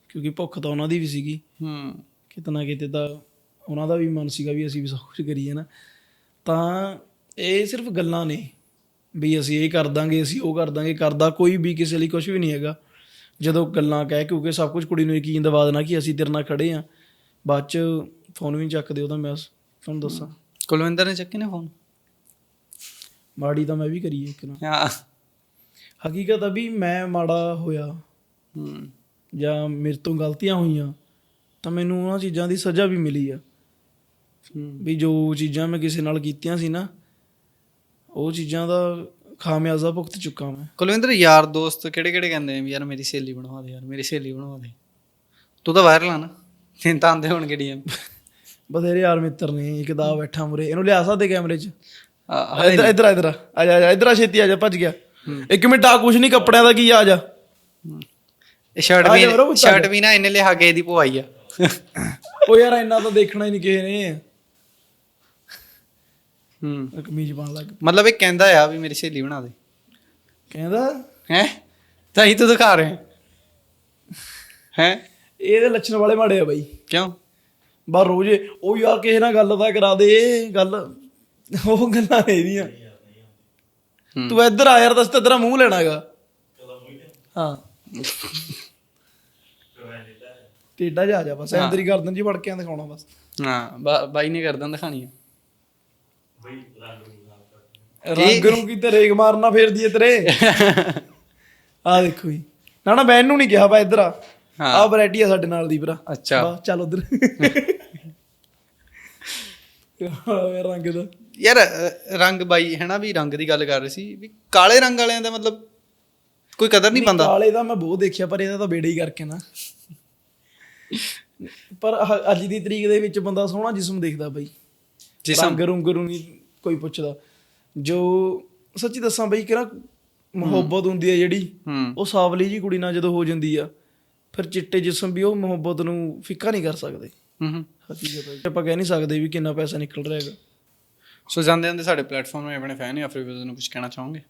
ਕਿਉਂਕਿ ਭੁੱਖ ਤਾਂ ਉਹਨਾਂ ਦੀ ਵੀ ਸੀਗੀ। ਹੂੰ। ਕਿਤਨਾ ਕਿਤੇ ਤਾਂ ਉਹਨਾਂ ਦਾ ਵੀ ਮਨ ਸੀਗਾ ਵੀ ਅਸੀਂ ਵੀ ਸਭ ਕੁਝ ਕਰੀਏ ਨਾ। ਤਾਂ ਇਹ ਸਿਰਫ ਗੱਲਾਂ ਨੇ ਵੀ ਅਸੀਂ ਇਹ ਕਰ ਦਾਂਗੇ ਅਸੀਂ ਉਹ ਕਰ ਦਾਂਗੇ ਕਰਦਾ ਕੋਈ ਵੀ ਕਿਸੇ ਲਈ ਕੁਝ ਵੀ ਨਹੀਂ ਹੈਗਾ। ਜਦੋਂ ਗੱਲਾਂ ਕਹਿ ਕਿਉਂਕਿ ਸਭ ਕੁਝ ਕੁੜੀ ਨੂੰ ਯਕੀਨ ਦਿਵਾ ਦੇਣਾ ਕਿ ਅਸੀਂ ਤੇਰੇ ਨਾਲ ਖੜੇ ਆ। ਬਾਅਦ ਚ ਫੋਨ ਵੀ ਚੱਕਦੇ ਉਹਦਾ ਮੈਂ ਤੁਹਾਨੂੰ ਦੱਸਾਂ। ਕੁਲਵਿੰਦਰ ਨੇ ਚੱਕੇ ਨੇ ਫੋਨ ਮਾੜੀ ਤਾਂ ਮੈਂ ਵੀ ਕਰੀ ਹੈ ਇੱਕ ਨਾ। ਹਾਂ। ਹਕੀਕਤ ਆ ਵੀ ਮੈਂ ਮਾੜਾ ਹੋਇਆ। ਹੂੰ। ਜਾਂ ਮੇਰੇ ਤੋਂ ਗਲਤੀਆਂ ਹੋਈਆਂ ਤਾਂ ਮੈਨੂੰ ਉਹਨਾਂ ਚੀਜ਼ਾਂ ਦੀ ਸਜ਼ਾ ਵੀ ਮਿਲੀ ਆ। ਵੀ ਜੋ ਚੀਜ਼ਾਂ ਮੈਂ ਕਿਸੇ ਨਾਲ ਕੀਤੀਆਂ ਸੀ ਨਾ ਉਹ ਚੀਜ਼ਾਂ ਦਾ ਖਾਮਿਆਜ਼ਾ ਭੁਗਤ ਚੁੱਕਾ ਮੈਂ। ਕੁਲਵਿੰਦਰ ਯਾਰ ਦੋਸਤ ਕਿਹੜੇ ਕਿਹੜੇ ਕਹਿੰਦੇ ਆ ਯਾਰ ਮੇਰੀ ਸਹੇਲੀ ਬਣਵਾ ਦੇ ਯਾਰ ਮੇਰੀ ਸਹੇਲੀ ਬਣਵਾ ਦੇ। ਤੂੰ ਤਾਂ ਵਾਇਰਲ ਆ ਨਾ। ਤੈਨੂੰ ਤਾਂ ਆਉਂਦੇ ਹੋਣਗੇ ਡੀਐਮ। ਬਥੇਰੇ ਯਾਰ ਮਿੱਤਰ ਨੇ ਇੱਕ ਦਾ ਬੈਠਾ ਮੁਰੇ। ਇਹਨੂੰ ਲਿਆ ਸਕਦੇ ਕੈਮਰੇ 'ਚ? ਇੱਧਰ ਇੱਧਰ ਇੱਧਰ ਆ ਜਾ ਆ ਜਾ ਇੱਧਰ ਆ ਛੇਤੀ ਆ ਜਾ ਭੱਜ ਗਿਆ। ਇੱਕ ਮਿੰਟ ਆ ਕੁਛ ਨਹੀਂ ਕੱਪੜਿਆਂ ਦਾ ਕੀ ਆ? ਜਾ ਇਹ ਸ਼ਰਟ ਆ ਜਾ ਵੀਰੋ, ਵੀ ਪੁੱਤ ਆ ਸ਼ਰਟ ਵੀ ਨਾ ਇਹਨੇ ਲਿਆ ਕੇ ਇਹਦੀ ਪਵਾਈ ਆ। ਉਹ ਯਾਰ ਇੰਨਾ ਤਾਂ ਦੇਖਣਾ ਹੀ ਨਹੀਂ ਕਿਸੇ ਨੇ। ਹੂੰ। ਕਮੀਜ਼ ਪਾਉਣ ਲੱਗ ਮਤਲਬ ਇਹ ਕਹਿੰਦਾ ਆ ਵੀ ਮੇਰੀ ਸਹੇਲੀ ਬਣਾ ਦੇ। ਕਹਿੰਦਾ? ਹੈ? ਤਾਂ ਹੀ ਤੂੰ ਦਿਖਾ ਰਿਹਾ। ਹੈ? ਇਹਦੇ ਲੱਛਣ ਵਾਲੇ ਮਾੜੇ ਆ ਬਾਈ। ਕਿਉਂ? ਬਾ ਰੋਜ਼ ਉਹ ਯਾਰ ਕਿਸੇ ਨਾਲ ਗੱਲ ਤਾਂ ਕਰਾ ਦੇ ਗੱਲ। ਉਹ ਗੱਲਾਂ ਇਹਦੀਆਂ। ਤੂੰ ਇੱਧਰ ਆ ਯਾਰ ਦੱਸ ਤੇ ਤੇਰਾ ਮੂੰਹ ਲੈਣਾਗਾ। ਹਾਂ। ਟੇਡਾ ਜਾ ਆ ਜਾ ਬਸ ਐਂ ਤੇਰੀ ਗਰਦਨ ਜੀ ਵੜ ਕੇ ਆਂ ਦਿਖਾਉਣਾ ਬਸ। ਹਾਂ ਬਾ- ਬਾਈ ਨੇ ਕਰਦਾਂ ਦਿਖਾਣੀ ਆ। ਰੰਗ ਨੂੰ ਕੀ ਤੇ ਰੇਗ ਮਾਰਨਾ ਫੇਰਦੀ ਏ ਤੇਰੇ। ਆ ਦੇਖੋ ਜੀ। ਨਾ ਨਾ ਬੈਨ ਨੂੰ ਨਹੀਂ ਕਿਹਾ ਬਾ ਇੱਧਰ ਆ। ਹਾਂ। ਆ ਵੈਰਾਈਟੀ ਆ ਸਾਡੇ ਨਾਲ ਦੀ ਭਰਾ। ਅੱਛਾ। ਬਾ ਚੱਲ ਉਧਰ। ਰੰਗ ਦਾ। ਯਾਰ ਅ, ਰੰਗ ਬਾਈ ਹੈ ਨਾ ਵੀ ਰੰਗ ਦੀ ਗੱਲ ਕਰ ਰਹੇ ਸੀ ਵੀ ਕਾਲੇ ਰੰਗ ਵਾਲਿਆਂ ਦਾ ਮਤਲਬ ਕੋਈ ਕਦਰ ਨਹੀਂ ਪਾਉਂਦਾ ਕਾਲੇ ਦਾ ਮੈਂ ਬਹੁਤ ਦੇਖਿਆ ਪਰ ਇਹਦਾ ਤਾਂ ਬੇੜਾ ਹੀ ਕਰਕੇ ਨਾ। ਪਰ ਅੱਜ ਦੀ ਤਰੀਕ ਦੇ ਵਿੱਚ ਬੰਦਾ ਸੋਹਣਾ ਜਿਸਮ ਦੇਖਦਾ ਬਈ। ਜਿਸਮ? ਰੰਗ ਨੂੰ ਨਹੀਂ ਕੋਈ ਪੁੱਛਦਾ। ਜੋ ਸੱਚੀ ਦੱਸਾਂ ਬਈ ਕਿਹੜਾ ਮੁਹੱਬਤ ਹੁੰਦੀ ਹੈ ਜਿਹੜੀ ਹੂੰ। ਉਹ ਸਾਵਲੀ ਜੀ ਕੁੜੀ ਨਾਲ ਜਦੋਂ ਹੋ ਜਾਂਦੀ ਆ ਫਿਰ ਚਿੱਟੇ ਜਿਸਮ ਵੀ ਉਹ ਮੁਹੱਬਤ ਨੂੰ ਫਿੱਕਾ ਨਹੀਂ ਕਰ ਸਕਦੇ। ਹੂੰ ਹੂੰ। ਹਕੀਕਤ ਹੈ ਆਪਾਂ ਕਹਿ ਨਹੀਂ ਸਕਦੇ ਵੀ ਕਿੰਨਾ ਪੈਸਾ ਨਿਕਲ ਰਿਹਾ ਹੈਗਾ। ਸੋ ਜਾਂਦੇ ਜਾਂਦੇ ਸਾਡੇ ਪਲੇਟਫਾਰਮ 'ਤੇ ਆਪਣੇ ਫੈਨ ਜਾਂ ਫਿਰ ਨੂੰ ਕੁਝ ਕਹਿਣਾ ਚਾਹੋਗੇ?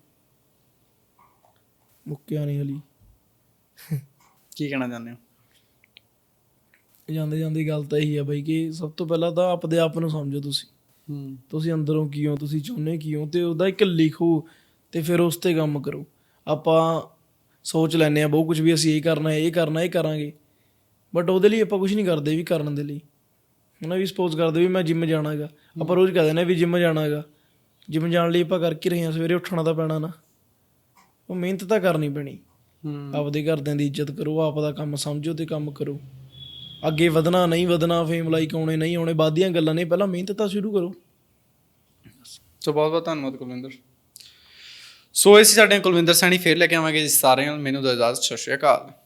ਮੁੱਕਿਆ ਨਹੀਂ ਹਲੀ। ਕੀ ਕਹਿਣਾ ਚਾਹੁੰਦੇ ਹੋ? ਜਾਂਦੇ ਜਾਂਦੀ ਗੱਲ ਤਾਂ ਇਹੀ ਆ ਬਈ ਕਿ ਸਭ ਤੋਂ ਪਹਿਲਾਂ ਤਾਂ ਆਪਦੇ ਆਪ ਨੂੰ ਸਮਝੋ ਤੁਸੀਂ। ਹੂੰ। ਤੁਸੀਂ ਅੰਦਰੋਂ ਕੀ ਹੋ ਤੁਸੀਂ ਚਾਹੁੰਦੇ ਕੀ ਹੋ ਤੇ ਉਹਦਾ ਇੱਕ ਲਿਖੋ ਤੇ ਫਿਰ ਉਸ ਤੇ ਕੰਮ ਕਰੋ। ਆਪਾਂ ਸੋਚ ਲੈਨੇ ਆ ਬਹੁਤ ਕੁਝ ਵੀ ਅਸੀਂ ਇਹ ਕਰਨਾ ਹੈ ਇਹ ਕਰਨਾ ਇਹ ਕਰਾਂਗੇ। ਬਟ ਉਹਦੇ ਲਈ ਆਪਾਂ ਕੁਝ ਨਹੀਂ ਕਰਦੇ ਵੀ ਕਰਨ ਦੇ ਲਈ। ਉਹਨਾਂ ਵੀ ਸਪੋਜ਼ ਕਰਦੇ ਵੀ ਮੈਂ ਜਿਮ ਜਾਣਾਗਾ ਆਪਾਂ ਰੋਜ਼ ਕਹਿੰਦੇ ਨੇ ਵੀ ਜਿਮ ਜਾਣਾਗਾ ਜਿਮ ਜਾਣ ਲਈ ਆਪਾਂ ਕਰ ਕੀ ਰਹੇ ਹਾਂ ਸਵੇਰੇ ਉੱਠਣਾ ਤਾਂ ਪੈਣਾ ਨਾ। ਉਹ ਮਿਹਨਤ ਤਾਂ ਕਰਨੀ ਪੈਣੀ। ਆਪਦੇ ਘਰਦਿਆਂ ਦੀ ਇੱਜ਼ਤ ਕਰੋ ਆਪ ਦਾ ਕੰਮ ਸਮਝੋ ਤੇ ਕੰਮ ਕਰੋ। ਅੱਗੇ ਵਧਣਾ ਨਹੀਂ ਵਧਣਾ ਫੇਮ ਲਾਈਕ ਆਉਣੇ ਨਹੀਂ ਆਉਣੇ ਬਾਦੀਆਂ ਗੱਲਾਂ ਨੇ ਪਹਿਲਾਂ ਮਿਹਨਤ ਤਾਂ ਸ਼ੁਰੂ ਕਰੋ। ਸੋ ਬਹੁਤ ਬਹੁਤ ਧੰਨਵਾਦ ਕੁਲਵਿੰਦਰ। ਸੋ ਇਹ ਸੀ ਸਾਡੇ ਕੁਲਵਿੰਦਰ ਸੈਣੀ ਫੇਰ ਲੈ ਕੇ ਆਵਾਂਗੇ ਜੀ ਸਾਰਿਆਂ ਨੂੰ। ਮੈਨੂੰ ਦੋ ਇਜਾਜ਼ਤ ਸਤਿ ਸ਼੍ਰੀ ਅਕਾਲ।